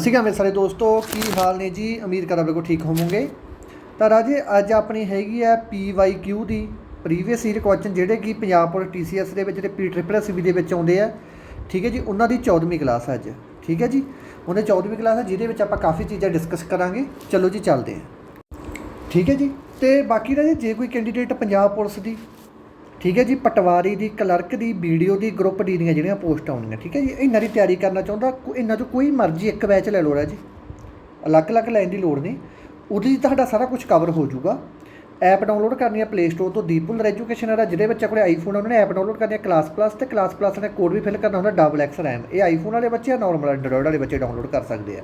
ਸਤਿ ਸ਼੍ਰੀ ਅਕਾਲ ਮੇਰੇ ਸਾਰੇ ਦੋਸਤੋ, ਕੀ ਹਾਲ ਨੇ ਜੀ? ਉਮੀਦ ਕਰਦਾ ਬਿਲਕੁਲ ਠੀਕ ਹੋਵੋਗੇ। ਤਾਂ ਰਾਜੇ, ਅੱਜ ਆਪਣੀ ਹੈਗੀ ਹੈ PYQ ਦੀ ਪ੍ਰੀਵੀਅਸ ਈਅਰ ਕੁਐਸਚਨ ਜਿਹੜੇ ਕਿ ਪੰਜਾਬ ਪੁਲਿਸ TCS ਦੇ ਵਿੱਚ ਤੇ ਪੀ ਟ੍ਰਿਪਲ ਐਸਬੀ ਦੇ ਵਿੱਚ ਆਉਂਦੇ ਆ। ਠੀਕ ਹੈ ਜੀ? ਉਹਨਾਂ ਦੀ 14ਵੀਂ ਕਲਾਸ ਹੈ ਅੱਜ। ਠੀਕ ਹੈ ਜੀ? ਉਹਨੇ 14ਵੀਂ ਕਲਾਸ ਹੈ, ਜਿਹਦੇ ਵਿੱਚ ਆਪਾਂ ਕਾਫੀ ਚੀਜ਼ਾਂ ਡਿਸਕਸ ਕਰਾਂਗੇ। ਚਲੋ ਜੀ, ਚੱਲਦੇ ਹਾਂ। ਠੀਕ ਹੈ ਜੀ? ਤੇ ਬਾਕੀ ਰਾਜੇ, ਜੇ ਕੋਈ ਕੈਂਡੀਡੇਟ ਪੰਜਾਬ ਪੁਲਿਸ ਦੀ ਠੀਕ ਹੈ ਜੀ, ਪਟਵਾਰੀ ਦੀ, ਕਲਰਕ ਦੀ, ਵੀਡੀਓ ਦੀ ਗਰੁੱਪ ਡੀ ਦੀਆਂ ਜਿਹੜੀਆਂ ਪੋਸਟ ਆਉਣੀਆਂ, ਠੀਕ ਹੈ ਜੀ ਇਹਨਾਂ ਦੀ ਤਿਆਰੀ ਕਰਨਾ ਚਾਹੁੰਦਾ, ਕੋ- ਇਹਨਾਂ 'ਚੋਂ ਕੋਈ ਮਰਜ਼ੀ ਇੱਕ ਬੈਚ ਲੈ ਲਓ ਰਾਜੀ। ਅਲੱਗ-ਅਲੱਗ ਲੈਣ ਦੀ ਲੋੜ ਨਹੀਂ। ਉਹਦੇ 'ਚ ਤੁਹਾਡਾ ਸਾਰਾ ਕੁਝ ਕਵਰ ਹੋ ਜਾਊਗਾ। ਐਪ ਡਾਊਨਲੋਡ ਕਰਨੀ ਹੈ ਪਲੇ ਸਟੋਰ ਤੋਂ ਦੀਪੁਲਰ ਐਜੂਕੇਸ਼ਨ ਹੈ ਜਿਹੜੇ ਬੱਚਾ ਕੋਲੇ ਆਈਫੋਨ ਉਹਨਾਂ ਨੇ ਐਪ ਡਾਊਨਲੋਡ ਕਰਨੀ ਹੈ ਕਲਾਸ ਪਲੱਸ ਤੇ ਕਲਾਸ ਪਲੱਸ ਨੇ ਕੋਡ ਵੀ ਫਿਲ ਕਰਨਾ ਹੁੰਦਾ ਡਬਲ ਐਕਸ ਰੈਮ ਇਹ ਆਈਫੋਨ ਵਾਲੇ ਬੱਚੇ ਆ ਨਾਰਮਲ ਐਂਡਰੋਇਡ ਵਾਲੇ ਬੱਚੇ ਡਾਊਨਲੋਡ ਕਰ ਸਕਦੇ ਆ।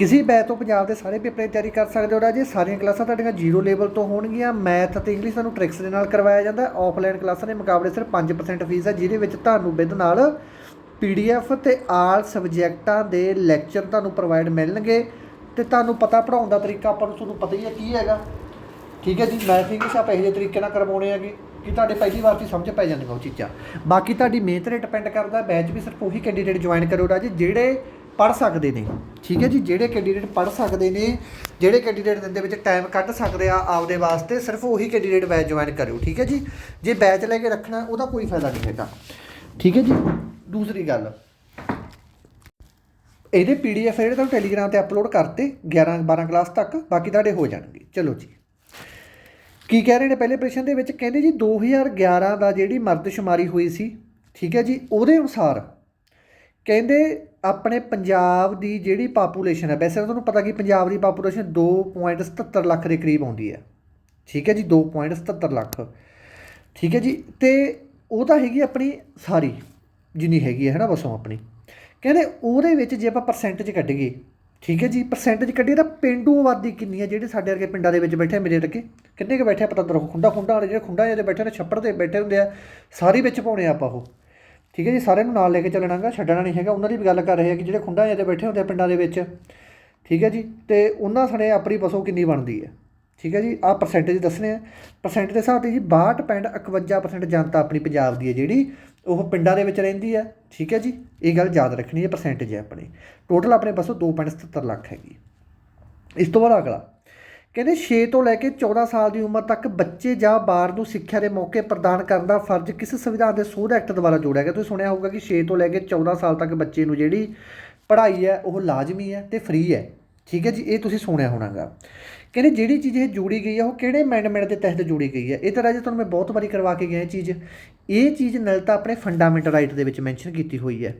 ਕਿਸੇ ਬੈਚ ਤੋਂ ਪੰਜਾਬ ਦੇ ਸਾਰੇ ਪੇਪਰ ਦੀ ਤਿਆਰੀ ਕਰ ਸਕਦੇ ਹੋ ਰਾਜੇ। ਸਾਰੀਆਂ ਕਲਾਸਾਂ ਤੁਹਾਡੀਆਂ ਜ਼ੀਰੋ ਲੈਵਲ ਤੋਂ ਹੋਣਗੀਆਂ। ਮੈਥ ਅਤੇ ਇੰਗਲਿਸ਼ ਤੁਹਾਨੂੰ ਟ੍ਰਿਕਸ ਦੇ ਨਾਲ ਕਰਵਾਇਆ ਜਾਂਦਾ। ਆਫਲਾਈਨ ਕਲਾਸਾਂ ਦੇ ਮੁਕਾਬਲੇ ਸਿਰਫ 5% ਫੀਸ ਹੈ ਜਿਹਦੇ ਵਿੱਚ ਤੁਹਾਨੂੰ ਵਿਦ ਨਾਲ ਪੀਡੀਐਫ ਤੇ ਆਲ ਸਬਜੈਕਟਾਂ ਦੇ ਲੈਕਚਰ ਤੁਹਾਨੂੰ ਪ੍ਰੋਵਾਈਡ ਮਿਲਣਗੇ। ਤੇ ਤੁਹਾਨੂੰ ਪਤਾ ਪੜਾਉਣ ਦਾ ਤਰੀਕਾ ਆਪਾਂ ਨੂੰ ਤੁਹਾਨੂੰ ਪਤਾ ਹੀ ਹੈ ਕੀ ਹੈਗਾ। ਠੀਕ ਹੈ ਜੀ, ਮੈਥ, ਇੰਗਲਿਸ਼ ਆਪਾਂ ਇਹੋ ਜਿਹੇ ਤਰੀਕੇ ਨਾਲ ਕਰਵਾਉਣੇ ਹੈਗੇ ਕਿ ਤੁਹਾਡੇ ਪਹਿਲੀ ਵਾਰ 'ਚ ਸਮਝ ਪੈ ਜਾਂਦੀਆਂ ਉਹ ਚੀਜ਼ਾਂ। ਬਾਕੀ ਤੁਹਾਡੀ ਮਿਹਨਤ 'ਤੇ ਡਿਪੈਂਡ ਕਰਦਾ ਬੈਚ ਵੀ ਸਿਰਫ ਉਹੀ ਕੈਂਡੀਡੇਟ ਜੁਆਇਨ ਕਰੋ ਰਾਜੇ, ਜਿਹੜੇ ਪੜ ਸਕਦੇ ਨੇ। ਠੀਕ ਹੈ ਜੀ? ਜਿਹੜੇ ਕੈਂਡੀਡੇਟ ਪੜ ਸਕਦੇ ਨੇ, ਜਿਹੜੇ ਕੈਂਡੀਡੇਟ ਦਿਨ ਦੇ ਵਿੱਚ ਟਾਈਮ ਕੱਢ ਸਕਦੇ ਆ ਆਪਦੇ ਵਾਸਤੇ, ਸਿਰਫ ਉਹੀ ਕੈਂਡੀਡੇਟ ਬੈਚ ਜੁਆਇਨ ਕਰਿਓ। ਠੀਕ ਹੈ ਜੀ? ਜੇ ਬੈਚ ਲੈ ਕੇ ਰੱਖਣਾ, ਉਹਦਾ ਕੋਈ ਫਾਇਦਾ ਨਹੀਂ ਹੈਗਾ। ਠੀਕ ਹੈ ਜੀ? ਦੂਸਰੀ ਗੱਲ। ਇਹਦੇ ਪੀਡੀਐਫ ਜਿਹੜੇ ਤੁਹਾਨੂੰ ਟੈਲੀਗ੍ਰਾਮ ਤੇ ਅਪਲੋਡ ਕਰਤੇ 11 12 ਕਲਾਸ ਤੱਕ, ਬਾਕੀ ਤੁਹਾਡੇ ਹੋ ਜਾਣਗੇ। ਚਲੋ ਜੀ। ਕੀ ਕਹਿ ਰਹੇ ਨੇ ਪਹਿਲੇ ਪ੍ਰਸ਼ਨ ਦੇ ਵਿੱਚ? ਕਹਿੰਦੇ ਜੀ 2011 ਦਾ ਜਿਹੜੀ ਮਰਦਸ਼ੁਮਾਰੀ ਹੋਈ ਸੀ, ਠੀਕ ਹੈ ਜੀ, ਉਹਦੇ ਅਨੁਸਾਰ ਕਹਿੰਦੇ ਆਪਣੇ ਪੰਜਾਬ ਦੀ ਜਿਹੜੀ ਪਾਪੂਲੇਸ਼ਨ ਹੈ, ਵੈਸੇ ਤਾਂ ਤੁਹਾਨੂੰ ਪਤਾ ਕਿ ਪੰਜਾਬ ਦੀ ਪਾਪੂਲੇਸ਼ਨ 2.77 ਲੱਖ ਦੇ ਕਰੀਬ ਆਉਂਦੀ ਹੈ। ਠੀਕ ਹੈ ਜੀ 2.77 ਲੱਖ। ਠੀਕ ਹੈ ਜੀ, ਤੇ ਉਹ ਤਾਂ ਹੈਗੀ ਆਪਣੀ ਸਾਰੀ, ਜਿੰਨੀ ਹੈਗੀ ਹੈ ਨਾ ਬਸੋਂ ਆਪਣੀ। ਕਹਿੰਦੇ ਉਹਦੇ ਵਿੱਚ ਜੇ ਆਪਾਂ ਪਰਸੈਂਟੇਜ ਕੱਢੀਏ, ਠੀਕ ਹੈ ਜੀ ਪਰਸੈਂਟੇਜ ਕੱਢੀਏ ਤਾਂ ਪਿੰਡੂ ਆਬਾਦੀ ਕਿੰਨੀ ਹੈ, ਜਿਹੜੇ ਸਾਡੇ ਵਰਗੇ ਪਿੰਡਾਂ ਦੇ ਵਿੱਚ ਬੈਠੇ ਮੇਰੇ ਵਰਗੇ? ਕਿੰਨੇ ਕੁ ਬੈਠੇ ਆ ਪਤਾ ਖੁੰਡਾ ਖੁੰਡਾ ਵਾਲੇ ਜਿਹੜੇ ਖੁੰਡਾ ਜਿਹੇ ਬੈਠੇ ਨੇ, ਛੱਪੜ ਤੇ ਬੈਠੇ ਹੁੰਦੇ ਆ, ਸਾਰੀ ਵਿੱਚ ਪਾਉਣੇ ਆ ਆਪਾਂ ਉਹ। ਠੀਕ ਹੈ ਜੀ, ਸਾਰਿਆਂ ਨੂੰ ਨਾਲ ਲੈ ਕੇ ਚੱਲਣਾਗਾ ਛੱਡਣਾ ਨਹੀਂ ਹੈਗਾ। ਉਹਨਾਂ ਦੀ ਵੀ ਗੱਲ ਕਰ ਰਹੇ ਆ ਕਿ ਜਿਹੜੇ ਖੁੰਡਾਂ ਖੁੰਡਾ 'ਤੇ ਬੈਠੇ ਹੁੰਦੇ ਆ ਪਿੰਡਾਂ ਦੇ ਵਿੱਚ, ਠੀਕ ਹੈ ਜੀ, ਤੇ ਉਹਨਾਂ ਸਣੇ ਆਪਣੀ ਬਸੋਂ ਕਿੰਨੀ ਬਣਦੀ ਹੈ, ਠੀਕ ਹੈ ਜੀ, ਆਹ ਪਰਸੈਂਟੇਜ ਦੱਸਣੇ ਆ। ਪਰਸੈਂਟ ਦੇ ਹਿਸਾਬ ਤੇ ਜੀ 62 ਪੈਂਟ 51% ਜਨਤਾ ਆਪਣੀ ਪੰਜਾਬ ਦੀ ਹੈ ਜਿਹੜੀ, ਉਹ ਪਿੰਡਾਂ ਦੇ ਵਿੱਚ ਰਹਿੰਦੀ ਹੈ, ਠੀਕ ਹੈ ਜੀ, ਇਹ ਗੱਲ ਯਾਦ ਰੱਖਣੀ ਹੈ ਪਰਸੈਂਟੇਜ ਹੈ ਆਪਣੀ। ਟੋਟਲ ਆਪਣੇ ਪਾਸੋਂ 2.77 ਲੱਖ ਹੈਗੀ। ਇਸ ਤੋਂ ਬਾਅਦ ਅਗਲਾ। ਕਹਿੰਦੇ 6 ਤੋਂ ਲੈ ਕੇ 14 ਸਾਲ ਦੀ ਉਮਰ ਤੱਕ ਬੱਚੇ ਜਾਂ ਬਾਰ ਨੂੰ ਸਿੱਖਿਆ ਦੇ ਮੌਕੇ ਪ੍ਰਦਾਨ ਕਰਨ ਦਾ ਫਰਜ਼ ਕਿਸ ਸੰਵਿਧਾਨ ਦੇ ਸੋਧ ਐਕਟ ਦੁਆਰਾ ਜੋੜਿਆ ਗਿਆ। ਤੁਸੀਂ ਸੁਣਿਆ ਹੋਊਗਾ ਕਿ 6 ਤੋਂ ਲੈ ਕੇ 14 ਸਾਲ ਤੱਕ ਬੱਚੇ ਨੂੰ ਜਿਹੜੀ ਪੜ੍ਹਾਈ ਹੈ, ਉਹ ਲਾਜ਼ਮੀ ਹੈ ਤੇ ਫ੍ਰੀ ਹੈ। ਠੀਕ ਹੈ ਜੀ, ਇਹ ਤੁਸੀਂ ਸੁਣਿਆ ਹੋਣਾਗਾ। ਕਹਿੰਦੇ ਜਿਹੜੀ ਚੀਜ਼ ਇਹ ਜੋੜੀ ਗਈ ਹੈ, ਉਹ ਕਿਹੜੇ ਅਮੈਂਡਮੈਂਟ ਦੇ ਤਹਿਤ ਜੋੜੀ ਗਈ ਹੈ? ਇਹ ਤਾਂ ਰਾਜੇ ਤੁਹਾਨੂੰ ਮੈਂ ਬਹੁਤ ਵਾਰੀ ਕਰਵਾ ਕੇ ਗਿਆ ਇਹ ਚੀਜ਼। ਇਹ ਚੀਜ਼ ਨਾਲ ਤਾਂ ਆਪਣੇ ਫੰਡਾਮੈਂਟਲ ਰਾਈਟ ਦੇ ਵਿੱਚ ਮੈਂਸ਼ਨ ਕੀਤੀ ਹੋਈ ਹੈ।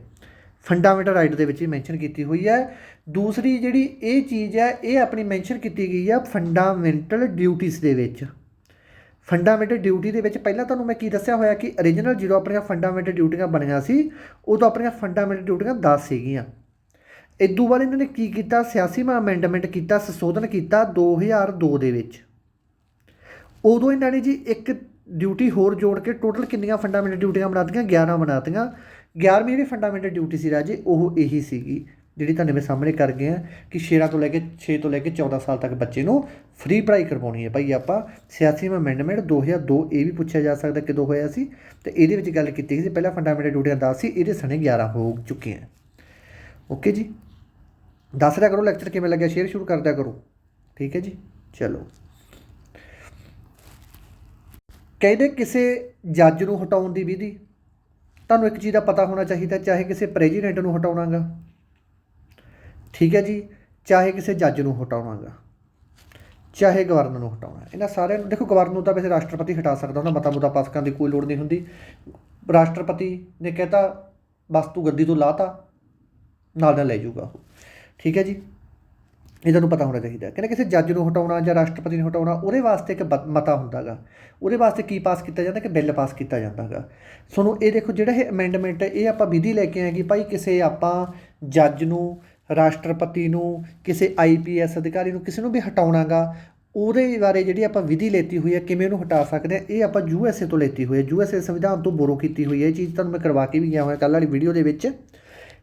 ਫੰਡਾਮੈਂਟਲ ਰਾਈਟ ਦੇ ਵਿੱਚ ਹੀ ਮੈਂਸ਼ਨ ਕੀਤੀ ਹੋਈ ਹੈ। ਦੂਸਰੀ ਜਿਹੜੀ ਇਹ ਚੀਜ਼ ਹੈ, ਇਹ ਆਪਣੀ ਮੈਂਸ਼ਨ ਕੀਤੀ ਗਈ ਹੈ ਫੰਡਾਮੈਂਟਲ ਡਿਊਟੀਆਂ ਦੇ ਵਿੱਚ। ਫੰਡਾਮੈਂਟਲ ਡਿਊਟੀ ਦੇ ਵਿੱਚ ਪਹਿਲਾਂ ਤੁਹਾਨੂੰ ਮੈਂ ਕੀ ਦੱਸਿਆ ਹੋਇਆ ਕਿ origignal ਜਦੋਂ ਆਪਣੀਆਂ ਫੰਡਾਮੈਂਟਲ ਡਿਊਟੀਆਂ ਬਣੀਆਂ ਸੀ ਉਦੋਂ ਆਪਣੀਆਂ ਫੰਡਾਮੈਂਟਲ ਡਿਊਟੀਆਂ 10 ਸੀਗੀਆਂ। ਇਦੋਂ ਬਾਅਦ ਇਹਨਾਂ ਨੇ ਕੀ ਕੀਤਾ? ਸਿਆਸੀਵਾਂ ਅਮੈਂਡਮੈਂਟ ਕੀਤਾ, ਸੰਸ਼ੋਧਨ ਕੀਤਾ 2002 ਦੇ ਵਿੱਚ। ਉਦੋਂ ਇਹਨਾਂ ਨੇ ਜੀ ਇੱਕ ਡਿਊਟੀ ਹੋਰ ਜੋੜ ਕੇ ਟੋਟਲ ਕਿੰਨੀਆਂ ਫੰਡਾਮੈਂਟਲ ਡਿਊਟੀਆਂ ਬਣਾ ਬਣਾਤੀਆਂ? 11 ਬਣਾਤੀਆਂ। 11ਵੀਂ ਜਿਹੜੀ ਫੰਡਾਮੈਂਟਲ ਡਿਊਟੀ ਸੀ ਰਾਜੇ, ਉਹ ਇਹੀ ਸੀਗੀ, ਜਿਹੜੀ ਤੁਹਾਨੂੰ ਮੈਂ ਸਾਹਮਣੇ ਕਰ ਗਏ ਆ ਕਿ 6 ਤੋਂ ਲੈ ਕੇ 6 ਤੋਂ ਲੈ ਕੇ 14 ਸਾਲ ਤੱਕ ਬੱਚੇ ਨੂੰ ਫ੍ਰੀ ਪੜ੍ਹਾਈ ਕਰਵਾਉਣੀ ਹੈ। ਭਾਈ ਆਪਾਂ ਸਿਆਸੀ ਅਮੈਂਡਮੈਂਟ 2002 ਇਹ ਵੀ ਪੁੱਛਿਆ ਜਾ ਸਕਦਾ ਕਿਦੋਂ ਹੋਇਆ ਸੀ ਤੇ ਇਹਦੇ ਵਿੱਚ ਗੱਲ ਕੀਤੀ ਸੀ। ਪਹਿਲਾਂ ਫੰਡਾਮੈਂਟਲ ਡਿਊਟੀਆਂ 10 ਸੀ, ਇਹਦੇ ਸਣੇ 11 ਹੋ ਚੁੱਕੇ ਆ ਓਕੇ ਜੀ? ਦੱਸ ਦਿਆ ਕਰੋ ਲੈਕਚਰ ਕਿਵੇਂ ਲੱਗਿਆ ਸ਼ੇਅਰ ਸ਼ੁਰੂ ਕਰ ਦਿਆ ਕਰੋ। ਠੀਕ ਹੈ ਜੀ? ਚਲੋ। ਕਹਿੰਦੇ ਕਿਸੇ ਜੱਜ ਨੂੰ ਹਟਾਉਣ ਦੀ ਵਿਧੀ ਤੁਹਾਨੂੰ ਇੱਕ ਚੀਜ਼ ਦਾ ਪਤਾ ਹੋਣਾ ਚਾਹੀਦਾ, ਚਾਹੇ ਕਿਸੇ ਪ੍ਰੈਜ਼ੀਡੈਂਟ ਨੂੰ ਹਟਾਉਣਾਗਾ। ਠੀਕ ਹੈ ਜੀ? ਚਾਹੇ ਕਿਸੇ ਜੱਜ ਨੂੰ ਹਟਾਉਣਾਗਾ। ਚਾਹੇ ਗਵਰਨਰ ਨੂੰ ਹਟਾਉਣਾ। ਇਹਨਾਂ ਸਾਰਿਆਂ ਨੂੰ, ਦੇਖੋ ਗਵਰਨਰ ਨੂੰ ਤਾਂ ਵੈਸੇ ਰਾਸ਼ਟਰਪਤੀ ਹਟਾ ਸਕਦਾ, ਉਹਨਾਂ ਮਤਾ ਮੁਤਾ ਪਾਸ ਕਰਨ ਦੀ ਕੋਈ ਲੋੜ ਨਹੀਂ ਹੁੰਦੀ। ਰਾਸ਼ਟਰਪਤੀ ਨੇ ਕਹਿਤਾ, ਬਸ ਤੂੰ ਗੱਦੀ ਤੋਂ ਲਾਤਾ, ਨਾਲ ਨਾਲ ਲੈ ਜਾਊਗਾ ਉਹ। ਠੀਕ ਹੈ ਜੀ? ਇਹ ਤੁਹਾਨੂੰ ਪਤਾ ਹੋਣਾ ਚਾਹੀਦਾ ਕਹਿੰਦੇ ਕਿਸੇ ਜੱਜ ਨੂੰ ਹਟਾਉਣਾ ਜਾਂ ਰਾਸ਼ਟਰਪਤੀ ਨੂੰ ਹਟਾਉਣਾ, ਉਹਦੇ ਵਾਸਤੇ ਇੱਕ ਬ- ਮਤਾ ਹੁੰਦਾਗਾ। ਉਹਦੇ ਵਾਸਤੇ ਕੀ ਪਾਸ ਕੀਤਾ ਜਾਂਦਾ ਕਿ ਬਿੱਲ ਪਾਸ ਕੀਤਾ ਜਾਂਦਾਗਾ। ਸੋਨੂੰ ਇਹ ਦੇਖੋ, ਜਿਹੜਾ ਇਹ ਅਮੈਂਡਮੈਂਟ ਹੈ, ਇਹ ਆਪਾਂ ਵਿਧੀ ਲੈ ਕੇ ਆਏ ਕਿ ਭਾਈ ਕਿਸੇ ਆਪਾਂ ਜੱਜ ਨੂੰ, ਰਾਸ਼ਟਰਪਤੀ ਨੂੰ, ਕਿਸੇ ਆਈਪੀਐਸ ਅਧਿਕਾਰੀ ਨੂੰ, ਕਿਸੇ ਨੂੰ ਵੀ ਹਟਾਉਣਾਗਾ, ਉਹਦੇ ਬਾਰੇ ਜਿਹੜੀ ਆਪਾਂ ਵਿਧੀ ਲੈਤੀ ਹੋਈ ਹੈ, ਕਿਵੇਂ ਉਹਨੂੰ ਹਟਾ ਸਕਦੇ ਆ ਇਹ ਆਪਾਂ ਯੂਐਸਏ ਤੋਂ ਲੈਤੀ ਹੋਈ ਹੈ। ਯੂਐਸਏ ਸੰਵਿਧਾਨ ਤੋਂ ਬੋਰੋ ਕੀਤੀ ਹੋਈ ਹੈ। ਇਹ ਚੀਜ਼ ਤੁਹਾਨੂੰ ਮੈਂ ਕਰਵਾ ਕੇ ਵੀ ਗਿਆ ਹੋਇਆ ਕੱਲ੍ਹ ਵਾਲੀ ਵੀਡੀਓ ਦੇ ਵਿੱਚ।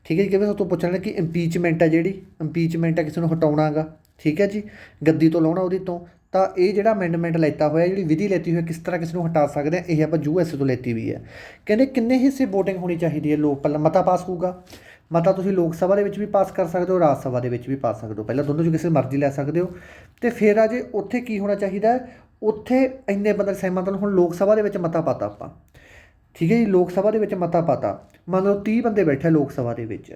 ਠੀਕ ਹੈ ਜੀ ਕਿਵੇਂ ਤੋਂ ਪੁੱਛਣਾ ਕਿ ਇੰਪੀਚਮੈਂਟ ਹੈ ਜਿਹੜੀ ਇੰਪੀਚਮੈਂਟ ਹੈ ਕਿਸੇ ਨੂੰ ਹਟਾਉਣਾਗਾ, ਠੀਕ ਹੈ ਜੀ, ਗੱਦੀ ਤੋਂ ਲਾਉਣਾ ਉਹਦੀ ਤੋਂ, ਤਾਂ ਇਹ ਜਿਹੜਾ ਅਮੈਂਡਮੈਂਟ ਲੈਤਾ ਹੋਇਆ, ਜਿਹੜੀ ਵਿਧੀ ਲੈਤੀ ਹੋਈ ਹੈ ਕਿਸ ਤਰ੍ਹਾਂ ਕਿਸ ਨੂੰ ਹਟਾ ਸਕਦੇ ਆ, ਇਹ ਆਪਾਂ ਯੂਐਸ ਤੋਂ ਲੈਤੀ ਵੀ ਹੈ। ਕਹਿੰਦੇ ਕਿੰਨੇ ਹਿੱਸੇ VOTING ਹੋਣੀ ਚਾਹੀਦੀ ਹੈ? ਲੋਕ ਪਹਿਲਾਂ ਮਤਾ ਪਾਸ ਹੋਊਗਾ। ਮਤਾ ਤੁਸੀਂ ਲੋਕ ਸਭਾ ਦੇ ਵਿੱਚ ਵੀ ਪਾਸ ਕਰ ਸਕਦੇ ਹੋ, ਰਾਜ ਸਭਾ ਦੇ ਵਿੱਚ ਵੀ ਪਾ ਸਕਦੇ ਹੋ। ਪਹਿਲਾਂ ਦੋਨੋਂ 'ਚ ਕਿਸੇ ਮਰਜ਼ੀ ਲੈ ਸਕਦੇ ਹੋ। ਤੇ ਫਿਰ ਆ ਜੇ ਉੱਥੇ ਕੀ ਹੋਣਾ ਚਾਹੀਦਾ ਉੱਥੇ ਇੰਨੇ ਬੰਦੇ ਸਹਿਮਤ ਹਨ ਹੁਣ ਲੋਕ ਸਭਾ ਦੇ ਵਿੱਚ ਮਤਾ ਪਾਤਾ ਆਪਾਂ। ਠੀਕ ਹੈ ਜੀ, ਲੋਕ ਸਭਾ ਦੇ ਵਿੱਚ ਮਤਾ ਪਾਤਾ। ਮੰਨ ਲਓ 30 ਬੰਦੇ ਬੈਠੇ ਲੋਕ ਸਭਾ ਦੇ ਵਿੱਚ,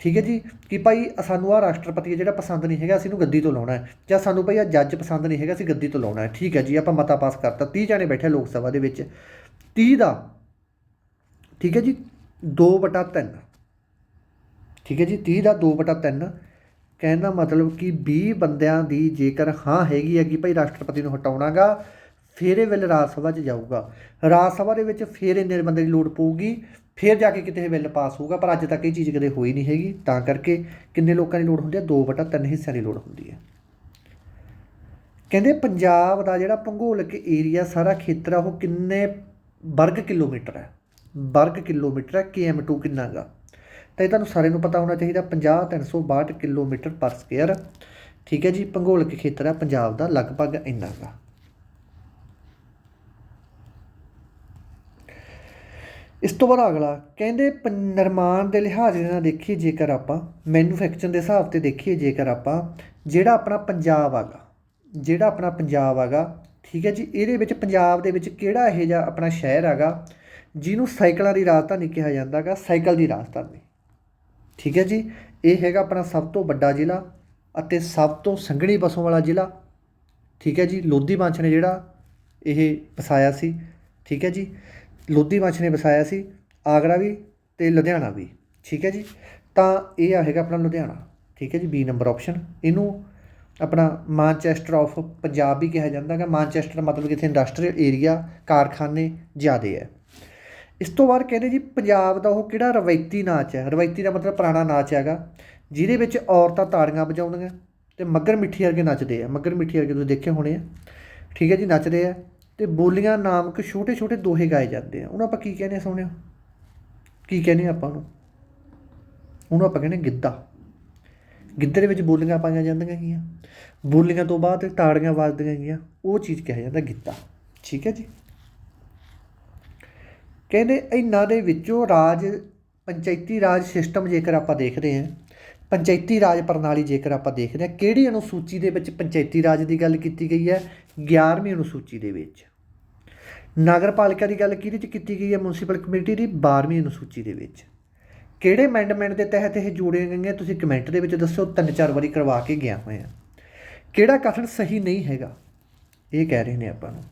ਠੀਕ ਹੈ ਜੀ? ਕਿ ਭਾਈ ਸਾਨੂੰ ਆ ਰਾਸ਼ਟਰਪਤੀ ਹੈ ਜਿਹੜਾ ਪਸੰਦ ਨਹੀਂ ਹੈਗਾ, ਅਸੀਂ ਨੂੰ ਗੱਦੀ ਤੋਂ ਲਾਉਣਾ ਹੈ, ਜਾਂ ਸਾਨੂੰ ਭਾਈ ਆ ਜੱਜ ਪਸੰਦ ਨਹੀਂ ਹੈਗਾ, ਅਸੀਂ ਗੱਦੀ ਤੋਂ ਲਾਉਣਾ ਹੈ, ਠੀਕ ਹੈ ਜੀ? ਆਪਾਂ ਮਤਾ ਪਾਸ ਕਰਤਾ 30 ਜਾਣੇ ਬੈਠੇ ਲੋਕ ਸਭਾ ਦੇ ਵਿੱਚ 30 ਦਾ, ਠੀਕ ਹੈ ਜੀ? 2 ਬਟਾ 3 ਠੀਕ ਹੈ ਜੀ? 30 ਦਾ 2 ਬਟਾ 3 ਕਹਿਣ ਦਾ ਮਤਲਬ ਕਿ 20 ਬੰਦਿਆਂ ਦੀ ਜੇਕਰ ਹਾਂ ਹੈਗੀ ਹੈ ਕਿ ਭਾਈ ਰਾਸ਼ਟਰਪਤੀ ਨੂੰ ਹਟਾਉਣਾਗਾ, ਫਿਰ ਇਹ ਬਿੱਲ ਰਾਜ ਸਭਾ 'ਚ ਜਾਊਗਾ। ਰਾਜ ਸਭਾ ਦੇ ਵਿੱਚ ਫਿਰ ਇੰਨੇ ਬੰਦੇ ਦੀ ਲੋੜ ਪਊਗੀ ਫਿਰ ਜਾ ਕੇ ਕਿਤੇ ਇਹ ਬਿੱਲ ਪਾਸ ਹੋਊਗਾ, ਪਰ ਅੱਜ ਤੱਕ ਇਹ ਚੀਜ਼ ਕਦੇ ਹੋਈ ਨਹੀਂ ਹੈਗੀ। ਤਾਂ ਕਰਕੇ ਕਿੰਨੇ ਲੋਕਾਂ ਦੀ ਲੋੜ ਹੁੰਦੀ ਹੈ? 2 ਬਟਾ 3 ਹਿੱਸਿਆਂ ਦੀ ਲੋੜ ਹੁੰਦੀ ਹੈ। ਕਹਿੰਦੇ ਪੰਜਾਬ ਦਾ ਜਿਹੜਾ ਭੂਗੋਲਿਕ ਏਰੀਆ ਸਾਰਾ ਖੇਤਰ ਆ, ਉਹ ਕਿੰਨੇ ਵਰਗ ਕਿਲੋਮੀਟਰ ਹੈ? ਵਰਗ ਕਿਲੋਮੀਟਰ ਹੈ KM2 ਕਿੰਨਾ ਗਾ? ਤਾਂ ਇਹ ਤੁਹਾਨੂੰ ਸਾਰਿਆਂ ਨੂੰ ਪਤਾ ਹੋਣਾ ਚਾਹੀਦਾ 50 362 ਕਿਲੋਮੀਟਰ ਪਰ ਸਕੁਅਰ ਠੀਕ ਹੈ ਜੀ, ਭੂਗੋਲਿਕ ਖੇਤਰ ਹੈ, ਪੰਜਾਬ ਦਾ ਲਗਭਗ ਇੰਨਾ ਇਸ ਤੋਂ ਬਾਅਦ ਅਗਲਾ ਕਹਿੰਦੇ ਪ- ਨਿਰਮਾਣ ਦੇ ਲਿਹਾਜ਼ ਨਾਲ ਦੇਖੀਏ ਜੇਕਰ ਆਪਾਂ ਮੈਨੂਫੈਕਚਰ ਦੇ ਹਿਸਾਬ ਤੇ ਦੇਖੀਏ ਜੇਕਰ ਆਪਾਂ, ਜਿਹੜਾ ਆਪਣਾ ਪੰਜਾਬ ਆਗਾ ਜਿਹੜਾ ਆਪਣਾ ਪੰਜਾਬ ਆਗਾ ਠੀਕ ਹੈ ਜੀ, ਇਹਦੇ ਵਿੱਚ ਪੰਜਾਬ ਦੇ ਵਿੱਚ ਕਿਹੜਾ ਇਹ ਜਿਹਾ ਆਪਣਾ ਸ਼ਹਿਰ ਹੈਗਾ, ਜਿਹਨੂੰ ਸਾਈਕਲਾਂ ਦੀ ਰਾਜਧਾਨੀ ਕਿਹਾ ਜਾਂਦਾਗਾ ਸਾਈਕਲ ਦੀ ਰਾਜਧਾਨੀ। ਠੀਕ ਹੈ ਜੀ, ਇਹ ਹੈਗਾ ਆਪਣਾ ਸਭ ਤੋਂ ਵੱਡਾ ਜ਼ਿਲ੍ਹਾ ਅਤੇ ਸਭ ਤੋਂ ਸੰਘਣੀ ਬਸੋਂ ਵਾਲਾ ਜ਼ਿਲ੍ਹਾ। ਠੀਕ ਹੈ ਜੀ ਲੋਧੀ ਵੰਸ਼ ਨੇ ਜਿਹੜਾ ਇਹ ਵਸਾਇਆ ਸੀ। ਠੀਕ ਹੈ ਜੀ ਲੋਧੀ ਵੰਸ਼ ਨੇ ਵਸਾਇਆ ਸੀ, ਆਗਰਾ ਵੀ ਤੇ ਲੁਧਿਆਣਾ ਵੀ, ਠੀਕ ਹੈ ਜੀ? ਤਾਂ ਇਹ ਆ ਹੈਗਾ ਆਪਣਾ ਲੁਧਿਆਣਾ, ਠੀਕ ਹੈ ਜੀ? ਬੀ ਨੰਬਰ ਆਪਸ਼ਨ ਇਹਨੂੰ ਆਪਣਾ ਮਾਨਚੈਸਟਰ ਆਫ ਪੰਜਾਬ ਵੀ ਕਿਹਾ ਜਾਂਦਾ ਹੈਗਾ। ਮਾਨਚੈਸਟਰ ਮਤਲਬ ਕਿ ਇੱਥੇ ਇੰਡਸਟਰੀਅਲ ਏਰੀਆ ਕਾਰਖਾਨੇ ਜ਼ਿਆਦੇ ਹੈ। ਇਸ ਤੋਂ ਬਾਅਦ ਕਹਿੰਦੇ ਜੀ, ਪੰਜਾਬ ਦਾ ਉਹ ਕਿਹੜਾ ਰਵਾਇਤੀ ਨਾਚ ਹੈ? ਰਵਾਇਤੀ ਦਾ ਮਤਲਬ ਪੁਰਾਣਾ ਨਾਚ ਹੈਗਾ, ਜਿਹਦੇ ਵਿੱਚ ਔਰਤਾਂ ਤਾੜੀਆਂ ਵਜਾਉਂਦੀਆਂ ਤੇ ਮੱਗਰ ਮਿੱਠੀ ਵਰਗੇ ਨੱਚਦੇ ਆ। ਮੱਗਰ ਮਿੱਠੀ ਵਰਗੇ ਤੁਸੀਂ ਦੇਖੇ ਹੋਣੇ ਆ। ਠੀਕ ਹੈ ਜੀ? ਨੱਚਦੇ ਆ। ਤੇ ਬੋਲੀਆਂ ਨਾਮਕ ਛੋਟੇ ਛੋਟੇ ਦੋਹੇ ਗਾਏ ਜਾਂਦੇ ਆ। ਉਹਨੂੰ ਆਪਾਂ ਕੀ ਕਹਿੰਦੇ ਆ ਸੋਹਣਿਓ? ਕੀ ਕਹਿੰਦੇ ਆ ਆਪਾਂ ਉਹਨੂੰ ਉਹਨੂੰ ਆਪਾਂ ਕਹਿੰਦੇ ਗਿੱਧਾ। ਗਿੱਧੇ ਦੇ ਵਿੱਚ ਬੋਲੀਆਂ ਪਾਈਆਂ ਜਾਂਦੀਆਂ ਗਈਆਂ ਬੋਲੀਆਂ ਤੋਂ ਬਾਅਦ ਤਾੜੀਆਂ ਵੱਜਦੀਆਂ ਗਈਆਂ ਉਹ ਚੀਜ਼ ਕਿਹਾ ਜਾਂਦਾ ਗਿੱਧਾ। ਠੀਕ ਹੈ ਜੀ? ਕਹਿੰਦੇ ਇਹਨਾਂ ਦੇ ਵਿੱਚੋਂ ਰਾਜ ਪੰਚਾਇਤੀ ਰਾਜ ਸਿਸਟਮ ਜੇਕਰ ਆਪਾਂ ਦੇਖਦੇ ਹਾਂ, ਪੰਚਾਇਤੀ ਰਾਜ ਪ੍ਰਣਾਲੀ ਜੇਕਰ ਆਪਾਂ ਦੇਖਦੇ ਹਾਂ, ਕਿਹੜੀ ਅਨੁਸੂਚੀ ਦੇ ਵਿੱਚ ਪੰਚਾਇਤੀ ਰਾਜ ਦੀ ਗੱਲ ਕੀਤੀ ਗਈ ਹੈ? 11ਵੀਂ ਅਨੁਸੂਚੀ ਦੇ ਵਿੱਚ। ਨਗਰਪਾਲਿਕਾ ਦੀ ਗੱਲ ਕਿਹਦੇ 'ਚ ਕੀਤੀ ਗਈ ਹੈ? ਮਿਊਨਿਸਪਲ ਕਮੇਟੀ ਦੀ 12ਵੀਂ ਅਨੁਸੂਚੀ ਦੇ ਵਿੱਚ। ਕਿਹੜੇ ਅਮੈਂਡਮੈਂਟ ਦੇ ਤਹਿਤ ਇਹ ਜੋੜੇ ਗਏ ਤੁਸੀਂ ਕਮੈਂਟ ਦੇ ਵਿੱਚ ਦੱਸੋ, ਤਿੰਨ ਚਾਰ ਵਾਰੀ ਕਰਵਾ ਕੇ ਗਿਆ ਹੋਇਆ। ਕਿਹੜਾ ਕਥਨ ਸਹੀ ਨਹੀਂ ਹੈਗਾ? ਇਹ ਕਹਿ ਰਹੇ ਨੇ ਆਪਾਂ ਨੂੰ।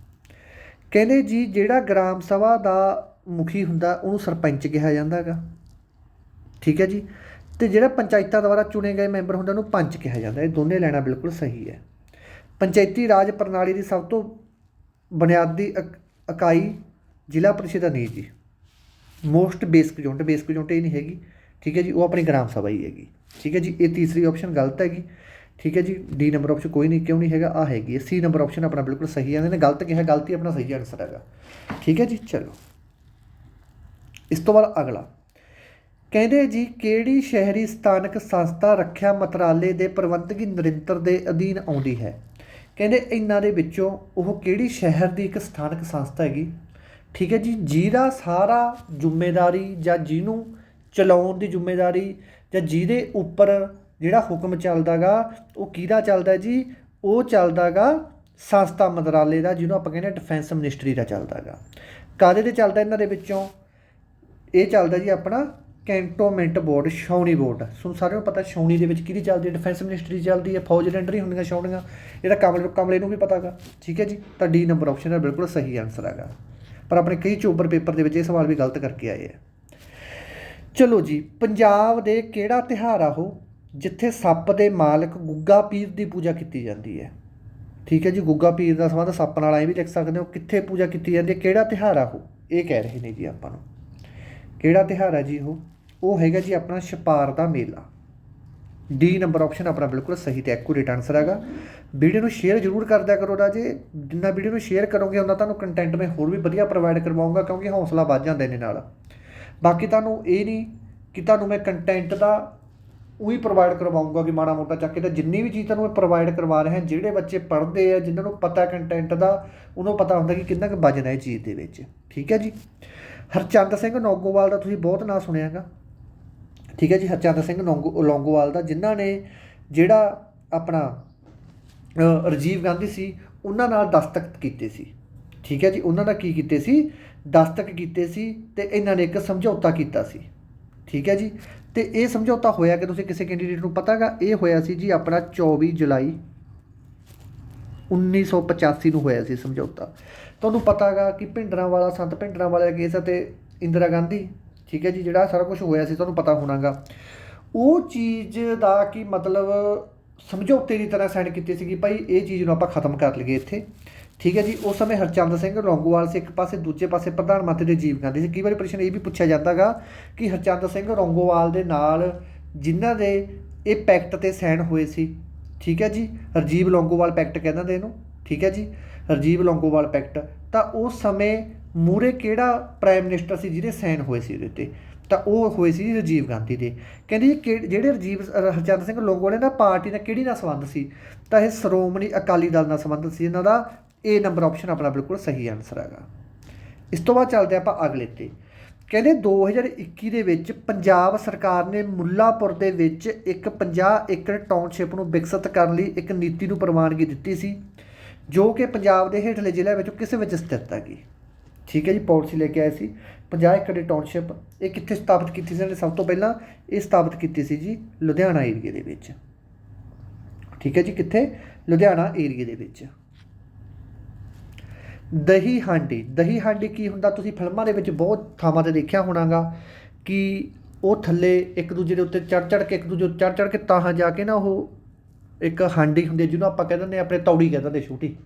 ਕਹਿੰਦੇ ਜੀ, ਜਿਹੜਾ ਗ੍ਰਾਮ ਸਭਾ ਦਾ ਮੁਖੀ ਹੁੰਦਾ, ਉਹਨੂੰ ਸਰਪੰਚ ਕਿਹਾ ਜਾਂਦਾ ਹੈਗਾ ਠੀਕ ਹੈ ਜੀ? ਤੇ ਜਿਹੜਾ ਪੰਚਾਇਤਾਂ ਦੁਆਰਾ ਚੁਣੇ ਗਏ ਮੈਂਬਰ ਹੁੰਦਾ, ਉਹਨੂੰ ਪੰਚ ਕਿਹਾ ਜਾਂਦਾ। ਇਹ ਦੋਨੇ ਲੈਣਾ ਬਿਲਕੁਲ ਸਹੀ ਹੈ। ਪੰਚਾਇਤੀ ਰਾਜ ਪ੍ਰਣਾਲੀ ਦੀ ਸਭ ਤੋਂ ਬੁਨਿਆਦੀ ਇਕ- ਇਕਾਈ ਜ਼ਿਲ੍ਹਾ ਪ੍ਰੀਸ਼ਦ ਨਹੀਂ ਜੀ। Most basic unit basic unit ਇਹ ਨਹੀਂ ਹੈਗੀ, ਠੀਕ ਹੈ ਜੀ, ਉਹ ਆਪਣੀ ਗ੍ਰਾਮ ਸਭਾ ਹੀ ਹੈਗੀ। ਠੀਕ ਹੈ ਜੀ, ਇਹ ਤੀਸਰੀ ਆਪਸ਼ਨ ਗਲਤ ਹੈਗੀ। ਠੀਕ ਹੈ ਜੀ ਡੀ ਨੰਬਰ ਆਪਸ਼ਨ ਕੋਈ ਨਹੀਂ, ਕਿਉਂ ਨਹੀਂ ਹੈਗਾ ਆ ਹੈਗੀ ਹੈ। ਸੀ ਨੰਬਰ ਆਪਸ਼ਨ ਆਪਣਾ ਬਿਲਕੁਲ ਸਹੀ ਹੈ ਨੇ ਗਲਤ ਕਿਹਾ, ਗਲਤੀ ਆਪਣਾ ਸਹੀ ਆਨਸਰ ਹੈਗਾ। ਠੀਕ ਹੈ ਜੀ, ਚਲੋ। ਇਸ ਤੋਂ ਬਾਅਦ ਅਗਲਾ। ਕਹਿੰਦੇ ਜੀ, ਕਿਹੜੀ ਸ਼ਹਿਰੀ ਸਥਾਨਕ ਸੰਸਥਾ ਰੱਖਿਆ ਮੰਤਰਾਲੇ ਦੇ ਪ੍ਰਬੰਧਕੀ ਨਿਰੰਤਰ ਦੇ ਅਧੀਨ ਆਉਂਦੀ ਹੈ? ਕਹਿੰਦੇ ਇਹਨਾਂ ਦੇ ਵਿੱਚੋਂ ਉਹ ਕਿਹੜੀ ਸ਼ਹਿਰ ਦੀ ਇੱਕ ਸਥਾਨਕ ਸੰਸਥਾ ਹੈਗੀ? ਠੀਕ ਹੈ ਜੀ, ਜਿਹਦਾ ਸਾਰਾ ਜ਼ਿੰਮੇਵਾਰੀ ਜਾਂ ਜਿਹਨੂੰ ਚਲਾਉਣ ਦੀ ਜ਼ਿੰਮੇਵਾਰੀ ਜਾਂ ਜਿਹਦੇ ਉੱਪਰ ਜਿਹੜਾ ਹੁਕਮ ਚੱਲਦਾਗਾ, ਉਹ ਕਿਹਦਾ ਚੱਲਦਾ ਜੀ? ਉਹ ਚੱਲਦਾਗਾ ਸੰਸਥਾ ਮੰਤਰਾਲੇ ਦਾ, ਜਿਹਨੂੰ ਆਪਾਂ ਕਹਿੰਦੇ ਡਿਫੈਂਸ ਮਿਨਿਸਟਰੀ ਦਾ ਚੱਲਦਾਗਾ। ਕਾਦੇ ਤੇ ਚੱਲਦਾ ਇਹਨਾਂ ਦੇ ਵਿੱਚੋਂ? ਇਹ ਚੱਲਦਾ ਜੀ ਆਪਣਾ ਕੈਂਟੋਮੈਂਟ ਬੋਰਡ, ਛਾਉਣੀ ਬੋਰਡ। ਤੁਹਾਨੂੰ ਸਾਰਿਆਂ ਨੂੰ ਪਤਾ ਛਾਉਣੀ ਦੇ ਵਿੱਚ ਕਿਹਦੀ ਚੱਲਦੀ ਹੈ ਡਿਫੈਂਸ ਮਿਨਿਸਟਰੀ ਚੱਲਦੀ ਹੈ, ਫੌਜ ਰੈਂਡਰੀ ਹੁੰਦੀਆਂ ਛਾਉਣੀਆਂ। ਇਹਦਾ ਕਮਲ, ਕਮਲੇ ਨੂੰ ਵੀ ਪਤਾਗਾ, ਠੀਕ ਹੈ ਜੀ? ਤਾਂ ਡੀ ਨੰਬਰ ਆਪਸ਼ਨ ਹੈ, ਬਿਲਕੁਲ ਸਹੀ ਆਨਸਰ ਹੈਗਾ। ਪਰ ਆਪਣੇ ਕਈ ਚੋਬਰ ਪੇਪਰ ਦੇ ਵਿੱਚ ਇਹ ਸਵਾਲ ਵੀ ਗਲਤ ਕਰਕੇ ਆਏ ਆ। ਚਲੋ ਜੀ, ਪੰਜਾਬ ਦੇ ਕਿਹੜਾ ਤਿਉਹਾਰ ਆ ਉਹ, ਜਿੱਥੇ ਸੱਪ ਦੇ ਮਾਲਕ ਗੁੱਗਾ ਪੀਰ ਦੀ ਪੂਜਾ ਕੀਤੀ ਜਾਂਦੀ ਹੈ? ਠੀਕ ਹੈ ਜੀ, ਗੁੱਗਾ ਪੀਰ ਦਾ ਸੰਬੰਧ ਸੱਪ ਨਾਲ ਐ ਵੀ ਲਿਖ ਸਕਦੇ ਹੋ, ਕਿੱਥੇ ਪੂਜਾ ਕੀਤੀ ਜਾਂਦੀ ਹੈ, ਕਿਹੜਾ ਤਿਉਹਾਰ ਆ ਉਹ? ਇਹ ਕਹਿ ਰਹੇ ਨੇ ਜੀ ਆਪਾਂ ਨੂੰ। ਕਿਹੜਾ ਤਿਉਹਾਰ ਹੈ ਜੀ ਉਹ? ਉਹ ਹੈਗਾ ਜੀ ਆਪਣਾ ਛਪਾਰ ਦਾ ਮੇਲਾ। ਡੀ ਨੰਬਰ ਆਪਸ਼ਨ ਆਪਣਾ ਬਿਲਕੁਲ ਸਹੀ ਤੇ ਐਕੂਰੇਟ ਆਨਸਰ ਹੈਗਾ। ਵੀਡੀਓ ਨੂੰ ਸ਼ੇਅਰ ਜ਼ਰੂਰ ਕਰਦਿਆ ਕਰੋ ਰਾਜੇ। ਜਿੰਨਾ ਵੀਡੀਓ ਨੂੰ ਸ਼ੇਅਰ ਕਰੋਗੇ ਉਹਨਾਂ ਤੁਹਾਨੂੰ ਕੰਟੈਂਟ ਮੈਂ ਹੋਰ ਵੀ ਵਧੀਆ ਪ੍ਰੋਵਾਈਡ ਕਰਵਾਉਂਗਾ, ਕਿਉਂਕਿ ਹੌਸਲਾ ਵੱਧ ਜਾਂਦਾ ਇਹਦੇ ਨਾਲ। ਬਾਕੀ ਤੁਹਾਨੂੰ ਇਹ ਨਹੀਂ ਕਿ ਤੁਹਾਨੂੰ ਮੈਂ ਕੰਟੈਂਟ ਦਾ ਉਹੀ ਪ੍ਰੋਵਾਈਡ ਕਰਵਾਉਂਗਾ ਕਿ ਮਾੜਾ ਮੋਟਾ ਚੱਕ ਕੇ ਤਾਂ ਜਿੰਨੀ ਵੀ ਚੀਜ਼ ਤੁਹਾਨੂੰ ਮੈਂ ਪ੍ਰੋਵਾਈਡ ਕਰਵਾ ਰਿਹਾ, ਜਿਹੜੇ ਬੱਚੇ ਪੜ੍ਹਦੇ ਆ, ਜਿਨ੍ਹਾਂ ਨੂੰ ਪਤਾ ਕੰਟੈਂਟ ਦਾ, ਉਹਨੂੰ ਪਤਾ ਹੁੰਦਾ ਕਿ ਕਿੰਨਾ ਕੁ ਵਜਨ ਹੈ ਇਹ ਚੀਜ਼ ਦੇ ਵਿੱਚ। ਠੀਕ ਹੈ ਜੀ? ਹਰਚੰਦ ਸਿੰਘ ਨੌਗੋਵਾਲ ਦਾ ਤੁਸੀਂ ਬਹੁਤ ਨਾਂ ਸੁਣਿਆਗਾ ਠੀਕ ਹੈ ਜੀ ਹਰਚੰਦ ਸਿੰਘ ਲੌਂਗੋ ਲੌਂਗੋਵਾਲ ਦਾ ਜਿਨ੍ਹਾਂ ਨੇ ਜਿਹੜਾ ਆਪਣਾ ਅ, ਰਾਜੀਵ ਗਾਂਧੀ ਸੀ ਉਹਨਾਂ ਨਾਲ ਦਸਤਖਤ ਕੀਤੇ ਸੀ। ਠੀਕ ਹੈ ਜੀ ਉਹਨਾਂ ਨਾਲ ਕੀ ਕੀਤੇ ਸੀ? ਦਸਤਕ ਕੀਤੇ ਸੀ ਤੇ ਇਹਨਾਂ ਨੇ ਇੱਕ ਸਮਝੌਤਾ ਕੀਤਾ ਸੀ। ਠੀਕ ਹੈ ਜੀ ਤੇ ਇਹ ਸਮਝੌਤਾ ਹੋਇਆ ਕਿ ਤੁਸੀਂ ਕਿਸੇ ਕੈਂਡੀਡੇਟ ਨੂੰ ਪਤਾਗਾ ਇਹ ਹੋਇਆ ਸੀ ਜੀ ਆਪਣਾ 24 ਜੁਲਾਈ 1985 ਨੂੰ ਹੋਇਆ ਸੀ ਸਮਝੌਤਾ। ਤੁਹਾਨੂੰ ਪਤਾਗਾ ਕਿ ਭਿੰਡਰਾਂ ਵਾਲਾ ਸੰਤ ਭਿੰਡਰਾਂ ਵਾਲਾ ਕੇਸ ਅਤੇ ਇੰਦਰਾ ਗਾਂਧੀ ਠੀਕ ਹੈ ਜੀ, ਜਿਹੜਾ ਸਾਰਾ ਕੁਝ ਹੋਇਆ ਸੀ, ਤੁਹਾਨੂੰ ਪਤਾ ਹੋਣਾਗਾ। ਉਹ ਚੀਜ਼ ਦਾ ਕੀ ਮਤਲਬ ਸਮਝੌਤੇ ਦੀ ਤਰ੍ਹਾਂ ਸਾਈਨ ਕੀਤੀ ਸੀਗੀ, ਭਾਈ ਇਹ ਚੀਜ਼ ਨੂੰ ਆਪਾਂ ਖਤਮ ਕਰ ਲਈਏ ਇੱਥੇ। ਠੀਕ ਹੈ ਜੀ, ਉਸ ਸਮੇਂ ਹਰਚੰਦ ਸਿੰਘ ਲੌਂਗੋਵਾਲ ਸੀ, ਇੱਕ ਪਾਸੇ, ਦੂਜੇ ਪਾਸੇ ਪ੍ਰਧਾਨ ਮੰਤਰੀ ਰਾਜੀਵ ਗਾਂਧੀ ਸੀ। ਕਈ ਵਾਰੀ ਪ੍ਰਸ਼ਨ ਇਹ ਵੀ ਪੁੱਛਿਆ ਜਾਂਦਾਗਾ ਕਿ ਹਰਚੰਦ ਸਿੰਘ ਲੌਂਗੋਵਾਲ ਦੇ ਨਾਲ ਜਿਨ੍ਹਾਂ ਦੇ ਇਹ ਪੈਕਟ ਤੇ ਸਾਈਨ ਹੋਏ ਸੀ, ਠੀਕ ਹੈ ਜੀ ਰਾਜੀਵ ਲੌਂਗੋਵਾਲ ਪੈਕਟ ਕਹਿੰਦੇ ਨੇ ਇਹਨੂੰ, ਠੀਕ ਹੈ ਜੀ ਰਾਜੀਵ ਲੌਂਗੋਵਾਲ ਪੈਕਟ। ਤਾਂ ਉਸ ਸਮੇਂ ਮੂਰੇ ਕਿਹੜਾ ਪ੍ਰਾਈਮ ਮਿਨਿਸਟਰ ਸੀ ਜਿਹਦੇ ਸਾਈਨ ਹੋਏ ਸੀ ਉਹਦੇ ਤੇ? ਤਾਂ ਉਹ ਹੋਏ ਸੀ ਰਾਜੀਵ ਗਾਂਧੀ ਦੇ। ਕਹਿੰਦੇ ਜੀ ਕਿ- ਜਿਹੜੇ ਰਾਜੀਵ ਹਰਚੰਦ ਸਿੰਘ ਲੌਂਗੋਵਾਲ ਦਾ ਪਾਰਟੀ ਨਾਲ ਕਿਹੜੀ ਨਾਲ ਸੰਬੰਧ ਸੀ? ਤਾਂ ਇਹ ਸ਼੍ਰੋਮਣੀ ਅਕਾਲੀ ਦਲ ਨਾਲ ਸੰਬੰਧ ਸੀ। ਇਹਨਾਂ ਦਾ ਇਹ ਨੰਬਰ ਆਪਸ਼ਨ ਆਪਣਾ ਬਿਲਕੁਲ ਸਹੀ ਆਨਸਰ ਹੈਗਾ। ਇਸ ਤੋਂ ਬਾਅਦ ਚੱਲਦੇ ਆਪਾਂ ਅਗਲੇ ਤੇ। ਕਹਿੰਦੇ 2021 ਦੇ ਵਿੱਚ ਪੰਜਾਬ ਸਰਕਾਰ ਨੇ ਮੁੱਲਾਪੁਰ ਦੇ ਵਿੱਚ ਇੱਕ 50 ਏਕੜ ਟਾਊਨਸ਼ਿਪ ਨੂੰ ਵਿਕਸਿਤ ਕਰਨ ਲਈ ਇੱਕ ਨੀਤੀ ਨੂੰ ਪ੍ਰਵਾਨਗੀ ਦਿੱਤੀ ਸੀ, ਜੋ ਕਿ ਪੰਜਾਬ ਦੇ ਹੇਠਲੇ ਜ਼ਿਲ੍ਹਿਆਂ ਵਿੱਚੋਂ ਕਿਸੇ ਵਿੱਚ ਸਥਿਤ ਹੈਗੀ। ਠੀਕ ਹੈ ਜੀ ਪਾਲਿਸੀ ਲੈ ਕੇ ਆਏ ਸੀ। 50 ਏਕੜ ਟਾਊਨਸ਼ਿਪ ਇਹ ਕਿੱਥੇ ਸਥਾਪਿਤ ਕੀਤੀ ਸੀ ਇਹਨਾਂ ਨੇ? ਸਭ ਤੋਂ ਪਹਿਲਾਂ ਇਹ ਸਥਾਪਿਤ ਕੀਤੀ ਸੀ ਜੀ ਲੁਧਿਆਣਾ ਏਰੀਏ ਦੇ ਵਿੱਚ। ਠੀਕ ਹੈ ਜੀ, ਕਿੱਥੇ? ਲੁਧਿਆਣਾ ਏਰੀਏ ਦੇ ਵਿੱਚ। ਦਹੀਂ ਹਾਂਡੀ ਦਹੀਂ ਹਾਂਡੀ ਕੀ ਹੁੰਦਾ? ਤੁਸੀਂ ਫਿਲਮਾਂ ਦੇ ਵਿੱਚ ਬਹੁਤ ਥਾਵਾਂ ਤੇ ਦੇਖਿਆ ਹੋਣਾਗਾ ਕਿ ਉਹ ਥੱਲੇ ਇੱਕ ਦੂਜੇ ਦੇ ਉੱਤੇ ਚੜ ਚੜ ਕੇ, ਇੱਕ ਦੂਜੇ ਉੱਤੇ ਚੜ ਚੜ ਕੇ ਤਾਂ ਜਾ ਕੇ ਨਾ ਉਹ ਇੱਕ ਹਾਂਡੀ ਹੁੰਦੀ ਹੈ ਜਿਹਨੂੰ ਆਪਾਂ ਕਹਿੰਦੇ ਨੇ ਆਪਣੇ ਤੌੜੀ ਕਹਿੰਦੇ ਨੇ ਛੋਟੀ।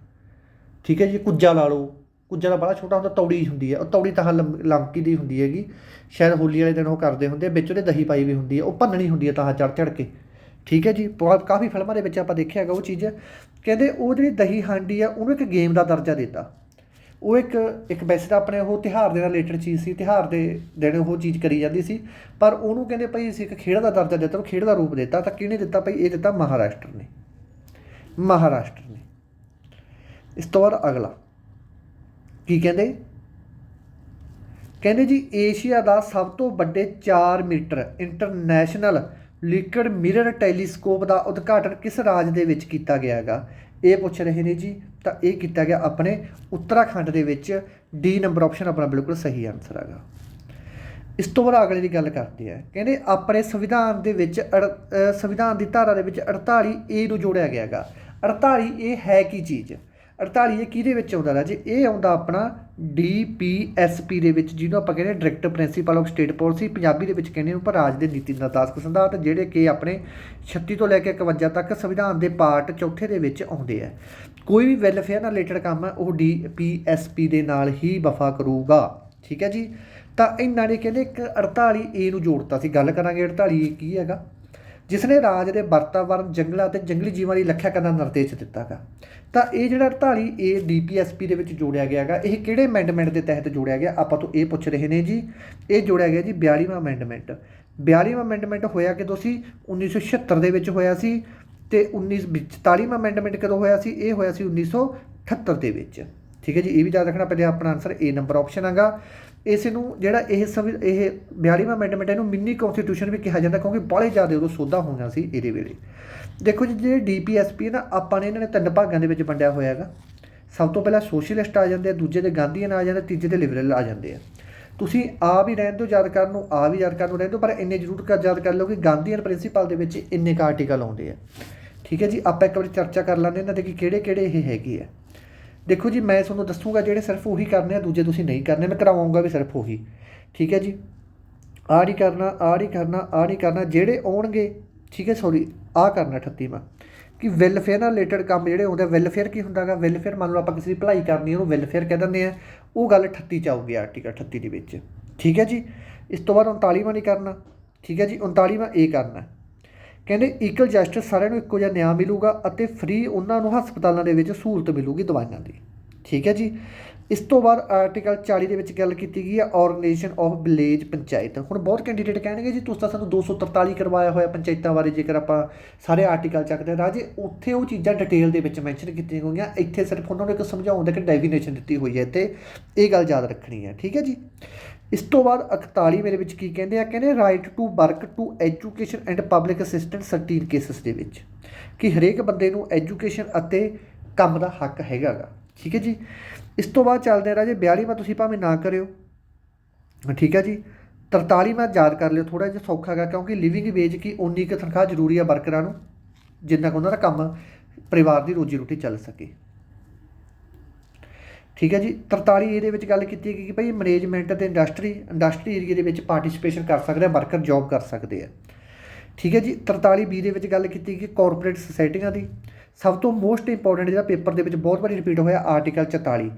ਠੀਕ ਹੈ ਜੀ, ਕੁੱਜਾ ਲਾ ਲਓ। ਕੁੱਜਾ ਦਾ ਬੜਾ ਛੋਟਾ ਹੁੰਦਾ, ਤੌੜੀ ਹੁੰਦੀ ਹੈ। ਉਹ ਤੌੜੀ ਤਾਂ ਲੰਮ- ਲੰਮਕੀ ਦੀ ਹੁੰਦੀ ਹੈਗੀ। ਸ਼ਾਇਦ ਹੋਲੀ ਵਾਲੇ ਦਿਨ ਉਹ ਕਰਦੇ ਹੁੰਦੇ ਵਿੱਚ ਉਹਦੇ ਦਹੀਂ ਪਾਈ ਵੀ ਹੁੰਦੀ ਹੈ। ਉਹ ਭੰਨਣੀ ਹੁੰਦੀ ਹੈ ਤਾਂ ਚੜ ਚੜ ਕੇ। ਠੀਕ ਹੈ ਜੀ? ਕਾਫੀ ਫਿਲਮਾਂ ਦੇ ਵਿੱਚ ਆਪਾਂ ਦੇਖਿਆ ਹੈਗਾ ਉਹ ਚੀਜ਼। ਕਹਿੰਦੇ ਉਹ ਜਿਹੜੀ ਦਹੀਂ ਹਾਂਡੀ ਆ, ਉਹਨੂੰ ਇੱਕ ਗੇਮ ਦਾ ਦਰਜਾ ਦਿੱਤਾ। ਉਹ ਇੱਕ ਇੱਕ ਵੈਸੇ ਤਾਂ ਆਪਣੇ ਉਹ ਤਿਉਹਾਰ ਦੇ ਨਾਲ ਰਿਲੇਟਡ ਚੀਜ਼ ਸੀ, ਤਿਉਹਾਰ ਦੇ ਦਿਨ ਉਹ ਚੀਜ਼ ਕਰੀ ਜਾਂਦੀ ਸੀ। ਪਰ ਉਹਨੂੰ ਕਹਿੰਦੇ ਭਾਈ ਅਸੀਂ ਇੱਕ ਖੇਡ ਦਾ ਦਰਜਾ ਦਿੱਤਾ, ਉਹ ਖੇਡ ਦਾ ਰੂਪ ਦਿੱਤਾ। ਤਾਂ ਕਿਹਨੇ ਦਿੱਤਾ ਭਾਈ? ਇਹ ਦਿੱਤਾ ਮਹਾਰਾਸ਼ਟਰ ਨੇ। ਮਹਾਰਾਸ਼ਟਰ ਨੇ। ਇਸ ਤੋਂ ਬਾਅਦ ਅਗਲਾ। ਕੀ ਕਹਿੰਦੇ? ਕਹਿੰਦੇ ਜੀ, ਏਸ਼ੀਆ ਦਾ ਸਭ ਤੋਂ ਵੱਡੇ 4 metre, international liquid mirror telescope ਦਾ ਉਦਘਾਟਨ ਕਿਸ ਰਾਜ ਦੇ ਵਿੱਚ ਕੀਤਾ ਗਿਆ ਹੈਗਾ? ਇਹ ਪੁੱਛ ਰਹੇ ਨੇ ਜੀ, ਤਾਂ ਇਹ ਕੀਤਾ ਗਿਆ ਆਪਣੇ ਉੱਤਰਾਖੰਡ ਦੇ ਵਿੱਚ। ਡੀ ਨੰਬਰ ਆਪਸ਼ਨ ਆਪਣਾ ਬਿਲਕੁਲ ਸਹੀ ਆਨਸਰ ਹੈਗਾ। ਇਸ ਤੋਂ ਬਾਅਦ ਅਗਲੇ ਦੀ ਗੱਲ ਕਰਦੇ ਆ ਕਹਿੰਦੇ, ਆਪਣੇ ਸੰਵਿਧਾਨ ਦੇ ਵਿੱਚ ਅੜ- ਸੰਵਿਧਾਨ ਦੀ ਧਾਰਾ ਦੇ ਵਿੱਚ 48 ਏ ਨੂੰ ਜੋੜਿਆ ਗਿਆ ਹੈਗਾ। 48 ਇਹ ਹੈ ਕੀ ਚੀਜ਼? 48 ਇਹ ਕਿਹਦੇ ਵਿੱਚ ਆਉਂਦਾ ਰਾਜੇ? ਇਹ ਆਉਂਦਾ ਆਪਣਾ ਡੀਪੀਐਸਪੀ ਦੇ ਵਿੱਚ, ਜਿਹਨੂੰ ਆਪਾਂ ਕਹਿੰਦੇ director principal of state policy, Punjabi ਦੇ ਵਿੱਚ ਕਹਿੰਦੇ ਉੱਪਰ ਰਾਜ ਦੇ ਨੀਤੀ ਨਿਰਦੇਸ਼ਕ ਸਿਧਾਂਤ ਜਿਹੜੇ ਕਿ ਆਪਣੇ 36 ਤੋਂ ਲੈ ਕੇ 51 ਤੱਕ ਸੰਵਿਧਾਨ ਦੇ ਪਾਰਟ ਚੌਥੇ ਦੇ ਵਿੱਚ ਆਉਂਦੇ ਆ। ਕੋਈ ਵੀ ਵੈਲਫੇਅਰ ਨਾਲ ਰਿਲੇਟਡ ਕੰਮ ਹੈ ਉਹ ਡੀਪੀਐਸਪੀ ਦੇ ਨਾਲ ਹੀ ਵਫਾ ਕਰੂਗਾ। ਠੀਕ ਹੈ ਜੀ? ਤਾਂ ਇਹਨਾਂ ਨੇ ਕਹਿੰਦੇ ਇੱਕ 48 ਏ ਨੂੰ ਜੋੜਤਾ ਸੀ। ਗੱਲ ਕਰਾਂਗੇ 48 ਏ ਕੀ ਹੈਗਾ? ਜਿਸ ਨੇ ਰਾਜ ਦੇ ਵਰਤਾਵਰਨ ਜੰਗਲਾਂ ਅਤੇ ਜੰਗਲੀ ਜੀਵਾਂ ਦੀ ਰੱਖਿਆ ਕਰਨ ਦਾ ਨਿਰਦੇਸ਼ ਦਿੱਤਾ ਗਾ। ਤਾਂ ਇਹ ਜਿਹੜਾ 48 ਏ ਡੀਪੀਐਸਪੀ ਦੇ ਵਿੱਚ ਜੋੜਿਆ ਗਿਆ ਹੈਗਾ ਇਹ ਕਿਹੜੇ ਅਮੈਂਡਮੈਂਟ ਦੇ ਤਹਿਤ ਜੋੜਿਆ ਗਿਆ? ਆਪਾਂ ਤੋਂ ਇਹ ਪੁੱਛ ਰਹੇ ਨੇ ਜੀ। ਇਹ ਜੋੜਿਆ ਗਿਆ ਜੀ 42ਵਾਂ ਅਮੈਂਡਮੈਂਟ 42ਵਾਂ ਅਮੈਂਡਮੈਂਟ ਹੋਇਆ ਕਿ ਤੁਸੀਂ 1976 ਦੇ ਵਿੱਚ ਹੋਇਆ ਸੀ ਤੇ 19 44ਵਾਂ ਅਮੈਂਡਮੈਂਟ ਕਦੋਂ ਹੋਇਆ ਸੀ? ਇਹ ਹੋਇਆ ਸੀ 1978 ਦੇ ਵਿੱਚ। ਠੀਕ ਹੈ ਜੀ, ਇਹ ਵੀ ਯਾਦ ਰੱਖਣਾ, ਪਹਿਲੇ ਆਪਣਾ ਆਨਸਰ ਏ ਨੰਬਰ ਆਪਸ਼ਨ ਹੈਗਾ। ਇਸ ਨੂੰ ਜਿਹੜਾ ਇਹ ਸੰਵਿ ਇਹ 42ਵਾਂ ਅਮੈਂਡਮੈਂਟ ਇਹਨੂੰ ਮਿੰਨੀ ਕਨਸਟੀਟਿਊਸ਼ਨ ਵੀ ਕਿਹਾ ਜਾਂਦਾ, ਕਿਉਂਕਿ ਬਾਹਲੇ ਜ਼ਿਆਦਾ ਉਦੋਂ ਸੋਧਾ ਹੋਈਆਂ ਸੀ ਇਹਦੇ ਵੇਲੇ। ਦੇਖੋ ਜੀ, ਜਿਹੜੇ ਡੀਪੀਐਸਪੀ ਨਾ, ਆਪਾਂ ਨੇ ਇਹਨਾਂ ਨੇ ਤਿੰਨ ਭਾਗਾਂ ਦੇ ਵਿੱਚ ਵੰਡਿਆ ਹੋਇਆ ਹੈਗਾ। ਸਭ ਤੋਂ ਪਹਿਲਾਂ ਸੋਸ਼ਲਿਸਟ ਆ ਜਾਂਦੇ ਆ, ਦੂਜੇ ਦੇ ਗਾਂਧੀਅਨ ਆ ਜਾਂਦੇ, ਤੀਜੇ ਦੇ ਲਿਬਰਲ ਆ ਜਾਂਦੇ ਆ। ਤੁਸੀਂ ਆ ਵੀ ਰਹਿਣ ਦਿਓ, ਯਾਦ ਕਰਨ ਨੂੰ ਆ ਵੀ ਯਾਦ ਕਰਨ ਨੂੰ ਰਹਿਣ ਦਿਓ, ਪਰ ਇੰਨੇ ਜ਼ਰੂਰ ਕਰ, ਯਾਦ ਕਰ ਲਓ ਕਿ ਗਾਂਧੀਅਨ ਪ੍ਰਿੰਸੀਪਲ ਦੇ ਵਿੱਚ ਇੰਨੇ ਕੁ ਆਰਟੀਕਲ ਆਉਂਦੇ ਆ। ਠੀਕ ਹੈ ਜੀ, ਆਪਾਂ ਇੱਕ ਵਾਰੀ ਚਰਚਾ ਕਰ ਲੈਂਦੇ ਇਹਨਾਂ ਦੇ ਕਿ ਕਿਹੜੇ ਕਿਹੜੇ ਇਹ ਹੈਗੇ ਆ। ਦੇਖੋ ਜੀ, ਮੈਂ ਤੁਹਾਨੂੰ ਦੱਸੂਗਾ ਜਿਹੜੇ ਸਿਰਫ ਉਹੀ ਕਰਨੇ ਆ, ਦੂਜੇ ਤੁਸੀਂ ਨਹੀਂ ਕਰਨੇ, ਮੈਂ ਕਰਾਵਾਂਗਾ ਵੀ ਸਿਰਫ ਉਹੀ। ਠੀਕ ਹੈ ਜੀ? ਆਹ ਨਹੀਂ ਕਰਨਾ, ਆਹ ਨਹੀਂ ਕਰਨਾ, ਆਹ ਨਹੀਂ ਕਰਨਾ, ਜਿਹੜੇ ਆਉਣਗੇ, ਠੀਕ ਹੈ ਸੌਰੀ ਆਹ ਕਰਨਾ 38ਵਾਂ ਕਿ ਵੈਲਫੇਅਰ ਨਾਲ ਰਿਲੇਟਡ ਕੰਮ ਜਿਹੜੇ ਹੁੰਦੇ ਵੈਲਫੇਅਰ ਕੀ ਹੁੰਦਾਗਾ ਵੈਲਫੇਅਰ ਮੰਨ ਲਓ ਆਪਾਂ ਕਿਸੇ ਦੀ ਭਲਾਈ ਕਰਨੀ ਉਹਨੂੰ ਵੈਲਫੇਅਰ ਕਹਿ ਦਿੰਦੇ ਆ। ਉਹ ਗੱਲ 38 ਚ ਆਊਗੀ ਆਰਟੀਕਲ 38 ਦੇ ਵਿੱਚ। ਠੀਕ ਹੈ ਜੀ? ਇਸ ਤੋਂ ਬਾਅਦ 39ਵਾਂ ਨਹੀਂ ਕਰਨਾ। ਠੀਕ ਹੈ ਜੀ? 39ਵਾਂ ਇਹ ਕਰਨਾ। ਕਹਿੰਦੇ ਇਕਲ ਜਸਟਿਸ ਸਾਰਿਆਂ ਨੂੰ ਇੱਕੋ ਜਿਹਾ ਨਿਆਂ ਮਿਲੂਗਾ ਅਤੇ ਫ੍ਰੀ ਉਹਨਾਂ ਨੂੰ ਹਸਪਤਾਲਾਂ ਦੇ ਵਿੱਚ ਸਹੂਲਤ ਮਿਲੂਗੀ ਦਵਾਈਆਂ ਦੀ। ਠੀਕ ਹੈ ਜੀ? ਇਸ ਤੋਂ ਬਾਅਦ ਆਰਟੀਕਲ 40 ਦੇ ਵਿੱਚ ਗੱਲ ਕੀਤੀ ਗਈ ਹੈ ਆਰਗੇਨਾਈਜੇਸ਼ਨ ਆਫ ਵਿਲੇਜ ਪੰਚਾਇਤ। ਹੁਣ ਬਹੁਤ ਕੈਂਡੀਡੇਟ ਕਹਿਣਗੇ ਜੀ, ਤੁਸੀਂ ਤਾਂ ਸਾਨੂੰ 243 ਕਰਵਾਇਆ ਹੋਇਆ ਪੰਚਾਇਤਾਂ ਬਾਰੇ, ਜੇਕਰ ਆਪਾਂ ਸਾਰੇ ਆਰਟੀਕਲ ਚੱਕਦੇ ਹਾਂ, ਰਾਜੇ, ਉੱਥੇ ਉਹ ਚੀਜ਼ਾਂ ਡਿਟੇਲ ਦੇ ਵਿੱਚ ਮੈਂਸ਼ਨ ਕੀਤੀਆਂ ਗਈਆਂ, ਇੱਥੇ ਸਿਰਫ ਉਹਨਾਂ ਨੂੰ ਇੱਕ ਸਮਝਾਉਣ ਦਾ ਕਿ ਡੈਫੀਨੇਸ਼ਨ ਦਿੱਤੀ ਹੋਈ ਹੈ ਤੇ ਇਹ ਗੱਲ ਯਾਦ ਰੱਖਣੀ ਹੈ, ਠੀਕ ਹੈ ਜੀ? ਇਸ ਤੋਂ ਬਾਅਦ 41 ਮੇਰੇ ਵਿੱਚ ਕੀ ਕਹਿੰਦੇ ਆ, ਕਹਿੰਦੇ right to work to education and public assistant certain cases ਦੇ ਵਿੱਚ, ਕਿ ਹਰੇਕ ਬੰਦੇ ਨੂੰ ਐਜੂਕੇਸ਼ਨ ਅਤੇ ਕੰਮ ਦਾ ਹੱਕ ਹੈਗਾਗਾ, ਠੀਕ ਹੈ ਜੀ? ਇਸ ਤੋਂ ਬਾਅਦ ਚੱਲਦੇ ਆ ਰਾਜੇ 42ਵਾਂ ਤੁਸੀਂ ਭਾਵੇਂ ਨਾ ਕਰਿਓ। ਠੀਕ ਹੈ ਜੀ। 43ਵਾਂ ਯਾਦ ਕਰ ਲਿਓ ਥੋੜਾ ਜਿਹਾ ਸੌਖਾ ਹੈਗਾ ਕਿਉਂਕਿ ਲਿਵਿੰਗ ਵੇਜ ਕੀ ਉਨੀ ਕੁ ਤਨਖਾਹ ਜ਼ਰੂਰੀ ਹੈ ਵਰਕਰਾਂ ਨੂੰ, ਜਿੰਨਾ ਕੁ ਉਹਨਾਂ ਦਾ ਕੰਮ ਪਰਿਵਾਰ ਦੀ ਰੋਜੀ ਰੋਟੀ ਚੱਲ ਸਕੇ। ਠੀਕ ਹੈ ਜੀ। 43 ਦੇ ਵਿੱਚ ਗੱਲ ਕੀਤੀ ਗਈ ਕਿ ਭਾਈ ਮੈਨੇਜਮੈਂਟ ਅਤੇ ਇੰਡਸਟਰੀ ਇੰਡਸਟਰੀ ਏਰੀਆ ਦੇ ਵਿੱਚ ਪਾਰਟਿਸਿਪੇਸ਼ਨ ਕਰ ਸਕਦੇ ਆ ਵਰਕਰ ਜੌਬ ਕਰ ਸਕਦੇ ਆ। ਠੀਕ ਹੈ ਜੀ। 43 ਬੀ ਦੇ ਵਿੱਚ ਗੱਲ ਕੀਤੀ ਗਈ ਕਾਰਪੋਰੇਟ ਸੁਸਾਇਟੀਆਂ ਦੀ। ਸਭ ਤੋਂ ਮੋਸਟ ਇੰਪੋਰਟੈਂਟ ਜਿਹੜਾ ਪੇਪਰ ਦੇ ਵਿੱਚ ਬਹੁਤ ਵਾਰੀ ਰਿਪੀਟ ਹੋਇਆ, ਆਰਟੀਕਲ 44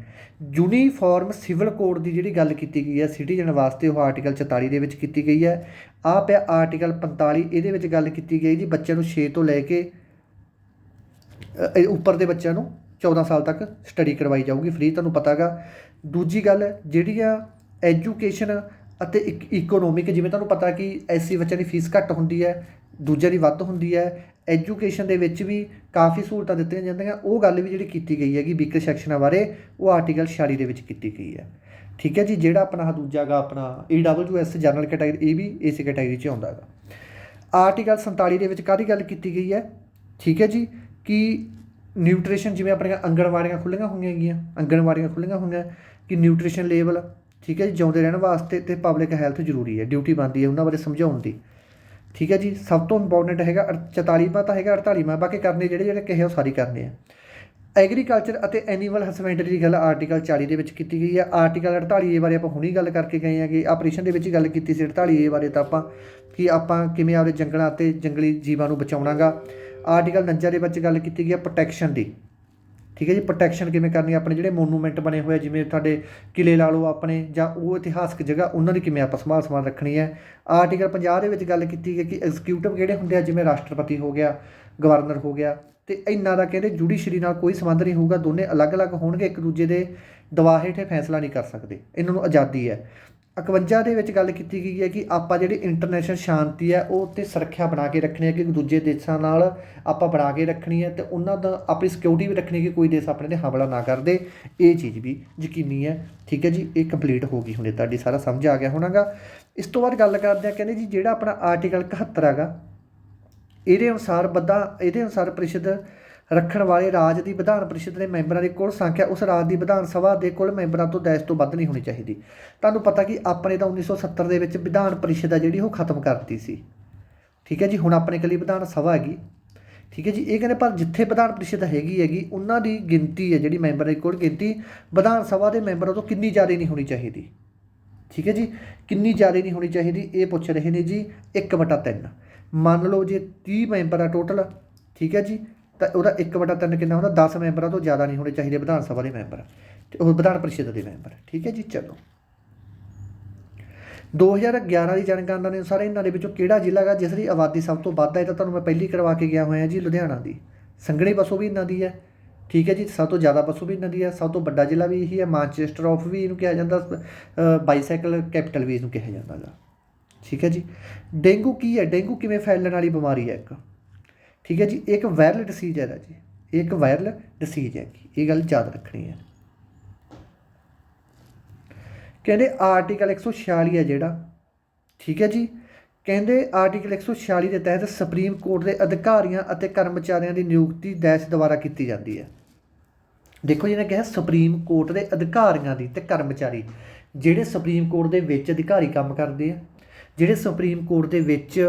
ਯੂਨੀਫਾਰਮ ਸਿਵਲ ਕੋਡ ਦੀ ਜਿਹੜੀ ਗੱਲ ਕੀਤੀ ਗਈ ਹੈ, ਸਿਟੀਜ਼ਨ ਵਾਸਤੇ ਉਹ ਆਰਟੀਕਲ 44 ਦੇ ਵਿੱਚ ਕੀਤੀ ਗਈ ਹੈ। ਆ ਪਿਆ ਆਰਟੀਕਲ 45 ਇਹਦੇ ਵਿੱਚ ਗੱਲ ਕੀਤੀ ਗਈ ਜੀ ਬੱਚਿਆਂ ਨੂੰ 6 ਤੋਂ ਲੈ ਕੇ ਉੱਪਰ ਦੇ ਬੱਚਿਆਂ ਨੂੰ 14 ਸਾਲ ਤੱਕ ਸਟੱਡੀ ਕਰਵਾਈ ਜਾਊਗੀ ਫ੍ਰੀ, ਤੁਹਾਨੂੰ ਪਤਾਗਾ। ਦੂਜੀ ਗੱਲ ਜਿਹੜੀਆਂ ਐਜੂਕੇਸ਼ਨ ਅਤੇ ਇਕ, ਇਕਨੋਮਿਕ, ਜਿਵੇਂ ਤੁਹਾਨੂੰ ਪਤਾ ਕਿ ਐਸਸੀ ਬੱਚਿਆਂ ਦੀ ਫੀਸ ਘੱਟ ਹੁੰਦੀ ਹੈ, ਦੂਜਿਆਂ ਦੀ ਵੱਧ ਹੁੰਦੀ ਹੈ, ਐਜੂਕੇਸ਼ਨ ਦੇ ਵਿੱਚ ਵੀ ਕਾਫੀ ਸਹੂਲਤਾਂ ਦਿੱਤੀਆਂ ਜਾਂਦੀਆਂ। ਉਹ ਗੱਲ ਵੀ ਜਿਹੜੀ ਕੀਤੀ ਗਈ ਹੈਗੀ ਵੀਕਰ ਸੈਕਸ਼ਨਾਂ ਬਾਰੇ, ਉਹ ਆਰਟੀਕਲ 46 ਦੇ ਵਿੱਚ ਕੀਤੀ ਗਈ ਹੈ। ਠੀਕ ਹੈ ਜੀ, ਜਿਹੜਾ ਆਪਣਾ ਆਹ ਦੂਜਾ ਗਾ ਆਪਣਾ EWS ਜਨਰਲ ਕੈਟਾਗਰੀ ਇਹ ਵੀ ਇਸ ਕੈਟਾਗਰੀ 'ਚ ਆਉਂਦਾ ਹੈਗਾ। ਆਰਟੀਕਲ 47 ਦੇ ਵਿੱਚ ਕਾਹਦੀ ਗੱਲ ਕੀਤੀ ਗਈ ਹੈ? ਠੀਕ ਹੈ ਜੀ, ਕਿ ਨਿਊਟ੍ਰੀਸ਼ਨ ਜਿਵੇਂ ਆਪਣੀਆਂ ਅੰਗਣਵਾੜੀਆਂ ਖੁੱਲ੍ਹੀਆਂ ਹੋਈਆਂ ਹੈਗੀਆਂ, ਅੰਗਣਵਾੜੀਆਂ ਖੁੱਲ੍ਹੀਆਂ ਹੋਈਆਂ, ਕਿ ਨਿਊਟ੍ਰੀਸ਼ਨ ਲੇਵਲ ਠੀਕ ਹੈ ਜੀ, ਜਿਉਂਦੇ ਰਹਿਣ ਵਾਸਤੇ ਤੇ ਪਬਲਿਕ ਹੈਲਥ ਜ਼ਰੂਰੀ ਹੈ ਡਿਊਟੀ ਬਣਦੀ ਹੈ ਉਹਨਾਂ ਬਾਰੇ ਸਮਝਾਉਣ ਦੀ। ਠੀਕ ਹੈ ਜੀ, ਸਭ ਤੋਂ ਇੰਪੋਰਟੈਂਟ ਹੈਗਾ 44ਵਾਂ ਤਾਂ ਹੈਗਾ 48ਵਾਂ ਬਾਕੀ ਕਰਨੇ ਜਿਹੜੇ ਜਿਹੜੇ ਕਹੇ ਉਹ ਸਾਰੀ ਕਰਨੇ ਆ। ਐਗਰੀਕਲਚਰ ਅਤੇ ਐਨੀਮਲ ਹਸਬੈਂਡਰੀ ਦੀ ਗੱਲ ਆਰਟੀਕਲ 40 ਦੇ ਵਿੱਚ ਕੀਤੀ ਗਈ ਹੈ। ਆਰਟੀਕਲ 48 ਏ ਬਾਰੇ ਆਪਾਂ ਹੁਣੀ ਗੱਲ ਕਰਕੇ ਗਏ ਹੈਗੇ। ਆਪਰੇਸ਼ਨ ਦੇ ਵਿੱਚ ਹੀ ਗੱਲ ਕੀਤੀ ਸੀ 48 ਏ ਬਾਰੇ ਤਾਂ ਆਪਾਂ, ਕਿ ਆਪਾਂ ਕਿਵੇਂ ਆਪਦੇ ਜੰਗਲਾਂ ਅਤੇ ਜੰਗਲੀ ਜੀਵਾਂ ਨੂੰ ਬਚਾਉਣਾਗਾ। ਆਰਟੀਕਲ 49 ਦੇ ਵਿੱਚ ਗੱਲ ਕੀਤੀ ਗਈ ਹੈ ਪ੍ਰੋਟੈਕਸ਼ਨ ਦੀ। ਠੀਕ ਹੈ ਜੀ ਪ੍ਰੋਟੈਕਸ਼ਨ ਕਿਵੇਂ ਕਰਨੀ ਆਪਣੇ ਜਿਹੜੇ ਮੋਨੂਮੈਂਟ ਬਣੇ ਹੋਏ ਜਿਵੇਂ ਤੁਹਾਡੇ ਕਿਲੇ ਲਾ ਲਓ ਆਪਣੇ, ਜਾਂ ਉਹ ਇਤਿਹਾਸਕ ਜਗ੍ਹਾ, ਉਹਨਾਂ ਦੀ ਕਿਵੇਂ ਆਪਾਂ ਸੰਭਾਲ ਸੰਭਾਲ ਰੱਖਣੀ ਹੈ? ਆਰਟੀਕਲ 50 ਦੇ ਵਿੱਚ ਗੱਲ ਕੀਤੀ ਗਈ ਕਿ ਐਗਜ਼ੀਕਿਊਟਿਵ ਕਿਹੜੇ ਹੁੰਦੇ ਆ? ਜਿਵੇਂ ਰਾਸ਼ਟਰਪਤੀ ਹੋ ਗਿਆ ਗਵਰਨਰ ਹੋ ਗਿਆ, ਤੇ ਇਹਨਾਂ ਦਾ ਕਹਿੰਦੇ ਜੁਡੀਸ਼ਰੀ ਨਾਲ ਕੋਈ ਸੰਬੰਧ ਨਹੀਂ ਹੋਊਗਾ, ਦੋਨੇ ਅਲੱਗ-ਅਲੱਗ ਹੋਣਗੇ, ਇੱਕ ਦੂਜੇ ਦੇ ਦਬਾਅ ਹੇਠ ਫੈਸਲਾ ਨਹੀਂ ਕਰ ਸਕਦੇ, ਇਹਨਾਂ ਨੂੰ ਆਜ਼ਾਦੀ ਹੈ। 51 ਦੇ ਵਿੱਚ ਗੱਲ ਕੀਤੀ ਗਈ ਹੈ ਕਿ ਆਪਾਂ ਜਿਹੜੀ ਇੰਟਰਨੈਸ਼ਨਲ ਸ਼ਾਂਤੀ ਹੈ, ਉਹ ਤੇ ਸੁਰੱਖਿਆ ਬਣਾ ਕੇ ਰੱਖਣੀ ਹੈ ਕਿ ਦੂਜੇ ਦੇਸ਼ਾਂ ਨਾਲ ਆਪਾਂ ਬਣਾ ਕੇ ਰੱਖਣੀ ਹੈ ਤੇ ਉਹਨਾਂ ਦਾ ਆਪਣੀ ਸਿਕਿਉਰਿਟੀ ਵੀ ਰੱਖਣੀ ਹੈ ਕਿ ਕੋਈ ਦੇਸ਼ ਆਪਣੇ ਤੇ ਹਮਲਾ ਨਾ ਕਰਦੇ ਇਹ ਚੀਜ਼ ਵੀ ਯਕੀਨੀ ਹੈ। ਠੀਕ ਹੈ ਜੀ, ਇਹ ਕੰਪਲੀਟ ਹੋ ਗਈ ਹੁਣੇ ਤੁਹਾਡੀ ਸਾਰਾ ਸਮਝ ਆ ਗਿਆ ਹੋਣਾਗਾ। ਇਸ ਤੋਂ ਬਾਅਦ ਗੱਲ ਕਰਦੇ ਆ ਕਹਿੰਦੇ ਜੀ ਜਿਹੜਾ ਆਪਣਾ ਆਰਟੀਕਲ 71 ਹੈਗਾ, ਇਹਦੇ ਅਨੁਸਾਰ ਬੱਦਾ, ਇਹਦੇ ਅਨੁਸਾਰ ਪ੍ਰੀਸ਼ਦ ਰੱਖਣ ਵਾਲੇ ਰਾਜ ਦੀ ਵਿਧਾਨ ਪਰਿਸ਼ਦ ਦੇ ਮੈਂਬਰਾਂ ਦੀ ਕੁੱਲ ਸੰਖਿਆ, ਉਸ ਰਾਜ ਦੀ ਵਿਧਾਨ ਸਭਾ ਦੇ ਕੁੱਲ ਮੈਂਬਰਾਂ ਤੋਂ ਦਸ ਤੋਂ ਵੱਧ ਨਹੀਂ ਹੋਣੀ ਚਾਹੀਦੀ। ਤੁਹਾਨੂੰ ਪਤਾ ਕਿ ਆਪਣੇ ਤਾਂ 1970 ਦੇ ਵਿੱਚ ਵਿਧਾਨ ਪਰਿਸ਼ਦ ਆ ਜਿਹੜੀ, ਉਹ ਖਤਮ ਕਰਤੀ ਸੀ। ਠੀਕ ਹੈ ਜੀ, ਹੁਣ ਆਪਣੇ ਕੋਲ ਵਿਧਾਨ ਸਭਾ ਹੈਗੀ। ਠੀਕ ਹੈ ਜੀ, ਇਹ ਕਹਿੰਦੇ ਪਰ ਜਿੱਥੇ ਵਿਧਾਨ ਪਰਿਸ਼ਦ ਹੈਗੀ ਹੈਗੀ, ਉਹਨਾਂ ਦੀ ਗਿਣਤੀ ਹੈ ਜਿਹੜੀ ਮੈਂਬਰਾਂ ਦੀ ਕੋਲ, ਗਿਣਤੀ ਵਿਧਾਨ ਸਭਾ ਦੇ ਮੈਂਬਰਾਂ ਤੋਂ ਕਿੰਨੀ ਜ਼ਿਆਦਾ ਨਹੀਂ ਹੋਣੀ ਚਾਹੀਦੀ। ਠੀਕ ਹੈ ਜੀ, ਕਿੰਨੀ ਜ਼ਿਆਦਾ ਨਹੀਂ ਹੋਣੀ ਚਾਹੀਦੀ, ਇਹ ਪੁੱਛ ਰਹੇ ਨੇ ਜੀ 1/3 ਮੰਨ ਲਓ ਜੇ 30 ਮੈਂਬਰ ਆ ਟੋਟਲ ਠੀਕ ਹੈ ਜੀ ਤਾਂ ਉਹਦਾ 1/3 ਕਿੰਨਾ ਹੁੰਦਾ? 10 ਮੈਂਬਰਾਂ ਤੋਂ ਜ਼ਿਆਦਾ ਨਹੀਂ ਹੋਣੇ ਚਾਹੀਦੇ ਵਿਧਾਨ ਸਭਾ ਦੇ ਮੈਂਬਰ। ਤੇ ਉਹ ਵਿਧਾਨ ਪਰਿਸ਼ਦ ਦੇ ਮੈਂਬਰ। ਠੀਕ ਹੈ ਜੀ, ਚਲੋ। 2011 ਦੀ ਜਨਗਣਨਾ ਦੇ ਅਨੁਸਾਰ ਇਹਨਾਂ ਦੇ ਵਿੱਚੋਂ ਕਿਹੜਾ ਜ਼ਿਲ੍ਹਾ ਹੈਗਾ ਜਿਸ ਦੀ ਆਬਾਦੀ ਸਭ ਤੋਂ ਵੱਧ ਹੈ? ਇਹ ਤਾਂ ਤੁਹਾਨੂੰ ਮੈਂ ਪਹਿਲੀ ਕਰਵਾ ਕੇ ਗਿਆ ਹੋਇਆ ਜੀ, ਲੁਧਿਆਣਾ ਦੀ। ਸੰਘਣੀ ਬਸੋ ਵੀ ਇਹਨਾਂ ਦੀ ਹੈ। ਠੀਕ ਹੈ ਜੀ, ਸਭ ਤੋਂ ਜ਼ਿਆਦਾ ਬਸੋ ਵੀ ਇਹਨਾਂ ਦੀ ਹੈ। ਸਭ ਤੋਂ ਵੱਡਾ ਜ਼ਿਲ੍ਹਾ ਵੀ ਇਹੀ ਹੈ। ਮਾਂਚੈਸਟਰ ਆਫ ਵੀ ਇਹਨੂੰ ਕਿਹਾ ਜਾਂਦਾ। ਬਾਈਸਾਈਕਲ ਕੈਪੀਟਲ ਵੀ ਇਹਨੂੰ ਕਿਹਾ ਜਾਂਦਾ ਗਾ। ਠੀਕ ਹੈ ਜੀ। ਡੇਂਗੂ ਕੀ ਹੈ? ਡੇਂਗੂ ਕਿਵੇਂ ਫੈਲਣ ਵਾਲੀ ਬਿਮਾਰੀ ਹੈ ਇੱਕ? ਠੀਕ ਹੈ ਜੀ, ਇੱਕ ਵਾਇਰਲ ਡਿਸੀਜ਼ ਹੈ ਜੀ ਇਹ ਇੱਕ ਵਾਇਰਲ ਡਿਸੀਜ਼ ਹੈ ਇਹ ਗੱਲ ਯਾਦ ਰੱਖਣੀ ਹੈ। ਕਹਿੰਦੇ ਆਰਟੀਕਲ 146 ਹੈ ਜਿਹੜਾ, ਠੀਕ ਹੈ ਜੀ, ਕਹਿੰਦੇ ਆਰਟੀਕਲ 146 ਦੇ ਤਹਿਤ ਸੁਪਰੀਮ ਕੋਰਟ ਦੇ ਅਧਿਕਾਰੀਆਂ ਅਤੇ ਕਰਮਚਾਰੀਆਂ ਦੀ ਨਿਯੁਕਤੀ ਦੇਸ਼ ਦੁਆਰਾ ਕੀਤੀ ਜਾਂਦੀ ਹੈ। ਦੇਖੋ ਜਿਹਨੇ ਕਿਹਾ ਸੁਪਰੀਮ ਕੋਰਟ ਦੇ ਅਧਿਕਾਰੀਆਂ ਦੀ ਤੇ ਕਰਮਚਾਰੀ, ਜਿਹੜੇ ਸੁਪਰੀਮ ਕੋਰਟ ਦੇ ਵਿੱਚ ਅਧਿਕਾਰੀ ਕੰਮ ਕਰਦੇ ਆ, ਜਿਹੜੇ ਸੁਪਰੀਮ ਕੋਰਟ ਦੇ ਵਿੱਚ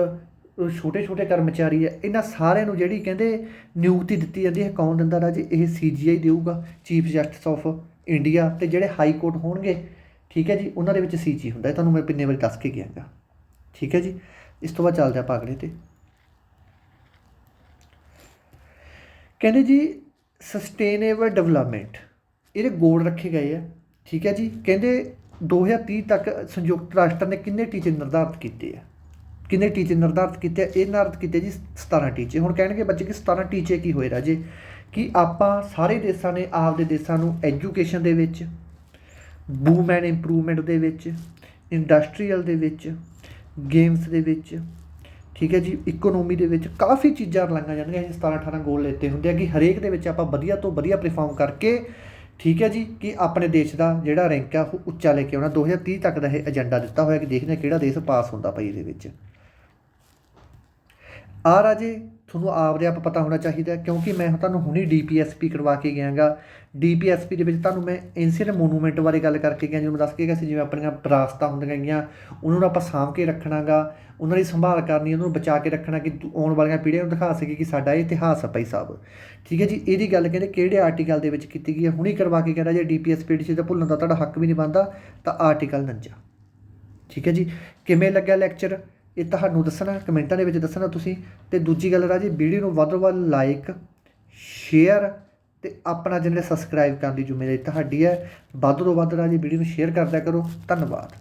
ਛੋਟੇ ਛੋਟੇ ਕਰਮਚਾਰੀ ਆ, ਇਹਨਾਂ ਸਾਰਿਆਂ ਨੂੰ ਜਿਹੜੀ ਕਹਿੰਦੇ ਨਿਯੁਕਤੀ ਦਿੱਤੀ ਜਾਂਦੀ ਹੈ ਕੌਣ ਦਿੰਦਾ ਰਾਜੇ ਇਹ ਸੀਜੀਆਈ ਦੇਊਗਾ ਚੀਫ ਜਸਟਿਸ ਆਫ ਇੰਡੀਆ ਤੇ ਜਿਹੜੇ ਹਾਈ ਕੋਰਟ ਹੋਣਗੇ, ਠੀਕ ਹੈ ਜੀ, ਉਹਨਾਂ ਦੇ ਵਿੱਚ ਸੀਜੀ ਹੁੰਦਾ ਹੈ ਤੁਹਾਨੂੰ ਮੈਂ ਪਿੰਨੇ ਵਾਰੀ ਦੱਸ ਕੇ ਗਿਆਗਾ ਠੀਕ ਹੈ ਜੀ, ਇਸ ਤੋਂ ਬਾਅਦ ਚੱਲਦੇ ਆਪਾਂ ਅਗਲੇ ਤੇ। ਕਹਿੰਦੇ ਜੀ ਸਸਟੇਨੇਬਲ ਡਿਵੈਲਪਮੈਂਟ ਇਹਦੇ ਗੋਲ ਰੱਖੇ ਗਏ ਆ, ਠੀਕ ਹੈ ਜੀ, ਕਹਿੰਦੇ 2030 ਤੱਕ ਸੰਯੁਕਤ ਰਾਸ਼ਟਰ ਨੇ ਕਿੰਨੇ ਟੀਚੇ ਨਿਰਧਾਰਤ ਕੀਤੇ ਆ? ਕਿੰਨੇ ਟੀਚੇ ਨਿਰਧਾਰਿਤ ਕੀਤੇ, ਇਹ ਨਿਰਧਾਰਿਤ ਕੀਤੇ ਜੀ 17 ਟੀਚੇ। ਹੁਣ ਕਹਿਣਗੇ ਬੱਚੇ ਕਿ 17 ਟੀਚੇ ਕੀ ਹੋਏ ਰਾਜੇ? ਕਿ ਆਪਾਂ ਸਾਰੇ ਦੇਸ਼ਾਂ ਨੇ ਆਪਦੇ ਦੇਸ਼ਾਂ ਨੂੰ ਐਜੂਕੇਸ਼ਨ ਦੇ ਵਿੱਚ ਵੂਮੈਨ ਇੰਪਰੂਵਮੈਂਟ ਦੇ ਵਿੱਚ, ਇੰਡਸਟਰੀਅਲ ਦੇ ਵਿੱਚ, ਗੇਮਸ ਦੇ ਵਿੱਚ, ਠੀਕ ਹੈ ਜੀ, ਇਕਨੋਮੀ ਦੇ ਵਿੱਚ ਕਾਫੀ ਚੀਜ਼ਾਂ ਲਾਈਆਂ ਜਾਂਦੀਆਂ ਅਸੀਂ 17 18 ਗੋਲ ਲੈਤੇ ਹੁੰਦੇ ਆ ਕਿ ਹਰੇਕ ਦੇ ਵਿੱਚ ਆਪਾਂ ਵਧੀਆ ਤੋਂ ਵਧੀਆ ਪਰਫਾਰਮ ਕਰਕੇ, ਠੀਕ ਹੈ ਜੀ, ਕਿ ਆਪਣੇ ਦੇਸ਼ ਦਾ ਜਿਹੜਾ ਰੈਂਕ ਆ ਉਹ ਉੱਚਾ ਲੈ ਕੇ ਆਉਣਾ। 2030 ਤੱਕ ਦਾ ਇਹ ਏਜੰਡਾ ਦਿੱਤਾ ਹੋਇਆ ਕਿ ਦੇਖਦੇ ਹਾਂ ਕਿਹੜਾ ਦੇਸ਼ ਪਾਸ ਹੁੰਦਾ ਭਾਈ ਇਹਦੇ ਵਿੱਚ। ਆ ਰਾਜੇ, ਤੁਹਾਨੂੰ ਆਪਦੇ ਆਪ ਪਤਾ ਹੋਣਾ ਚਾਹੀਦਾ ਕਿਉਂਕਿ ਮੈਂ ਤੁਹਾਨੂੰ ਹੁਣੀ ਡੀਪੀਐਸਪੀ ਕਰਵਾ ਕੇ ਗਿਆਗਾ। ਡੀਪੀਐਸਪੀ ਦੇ ਵਿੱਚ ਤੁਹਾਨੂੰ ਮੈਂ ਐਂਸ਼ੀਅੰਟ ਮੋਨੂਮੈਂਟ ਬਾਰੇ ਗੱਲ ਕਰਕੇ ਗਿਆ ਜਿਹਨੂੰ ਦੱਸ ਕੇ ਗਿਆ ਸੀ, ਜਿਵੇਂ ਆਪਣੀਆਂ ਵਿਰਾਸਤਾਂ ਹੁੰਦੀਆਂ ਗਈਆਂ, ਉਹਨਾਂ ਨੂੰ ਆਪਾਂ ਸਾਂਭ ਕੇ ਰੱਖਣਾਗਾ, ਉਹਨਾਂ ਦੀ ਸੰਭਾਲ ਕਰਨੀ, ਉਹਨਾਂ ਨੂੰ ਬਚਾ ਕੇ ਰੱਖਣਾ ਕਿ ਆਉਣ ਵਾਲੀਆਂ ਪੀੜ੍ਹੀਆਂ ਨੂੰ ਦਿਖਾ ਸਕੇ ਕਿ ਸਾਡਾ ਇਹ ਇਤਿਹਾਸ ਹੈ ਭਾਈ ਸਾਹਿਬ। ਠੀਕ ਹੈ ਜੀ, ਇਹਦੀ ਗੱਲ ਕਹਿੰਦੇ ਕਿਹੜੇ ਆਰਟੀਕਲ ਦੇ ਵਿੱਚ ਕੀਤੀ ਗਈ ਹੈ, ਹੁਣੀ ਕਰਵਾ ਕੇ ਕਹਿੰਦਾ ਜੇ ਡੀਪੀਐਸਪੀ ਦੀ ਤਾਂ ਭੁੱਲਣ ਦਾ ਤੁਹਾਡਾ ਹੱਕ ਵੀ ਨਹੀਂ ਬਣਦਾ, ਤਾਂ ਆਰਟੀਕਲ 49 ਠੀਕ ਹੈ ਜੀ, ਕਿਵੇਂ ਲੱਗਿਆ ਲੈਕਚਰ ਇਹ ਤੁਹਾਨੂੰ ਦੱਸਣਾ, ਕਮੈਂਟਾਂ ਦੇ ਵਿੱਚ ਦੱਸਣਾ ਤੁਸੀਂ। ਤੇ ਦੂਜੀ ਗੱਲ ਰਾਜੀ, ਵੀਡੀਓ ਨੂੰ ਵੱਧ ਤੋਂ ਵੱਧ ਲਾਈਕ ਸ਼ੇਅਰ ਤੇ ਆਪਣਾ ਚੈਨਲ ਸਬਸਕ੍ਰਾਈਬ ਕਰਨ ਦੀ ਜ਼ਿੰਮੇਵਾਰੀ ਤੁਹਾਡੀ ਹੈ। ਵੱਧ ਤੋਂ ਵੱਧ ਰਾਜੀ, ਵੀਡੀਓ ਨੂੰ ਸ਼ੇਅਰ ਕਰਦਿਆ ਕਰੋ। ਧੰਨਵਾਦ।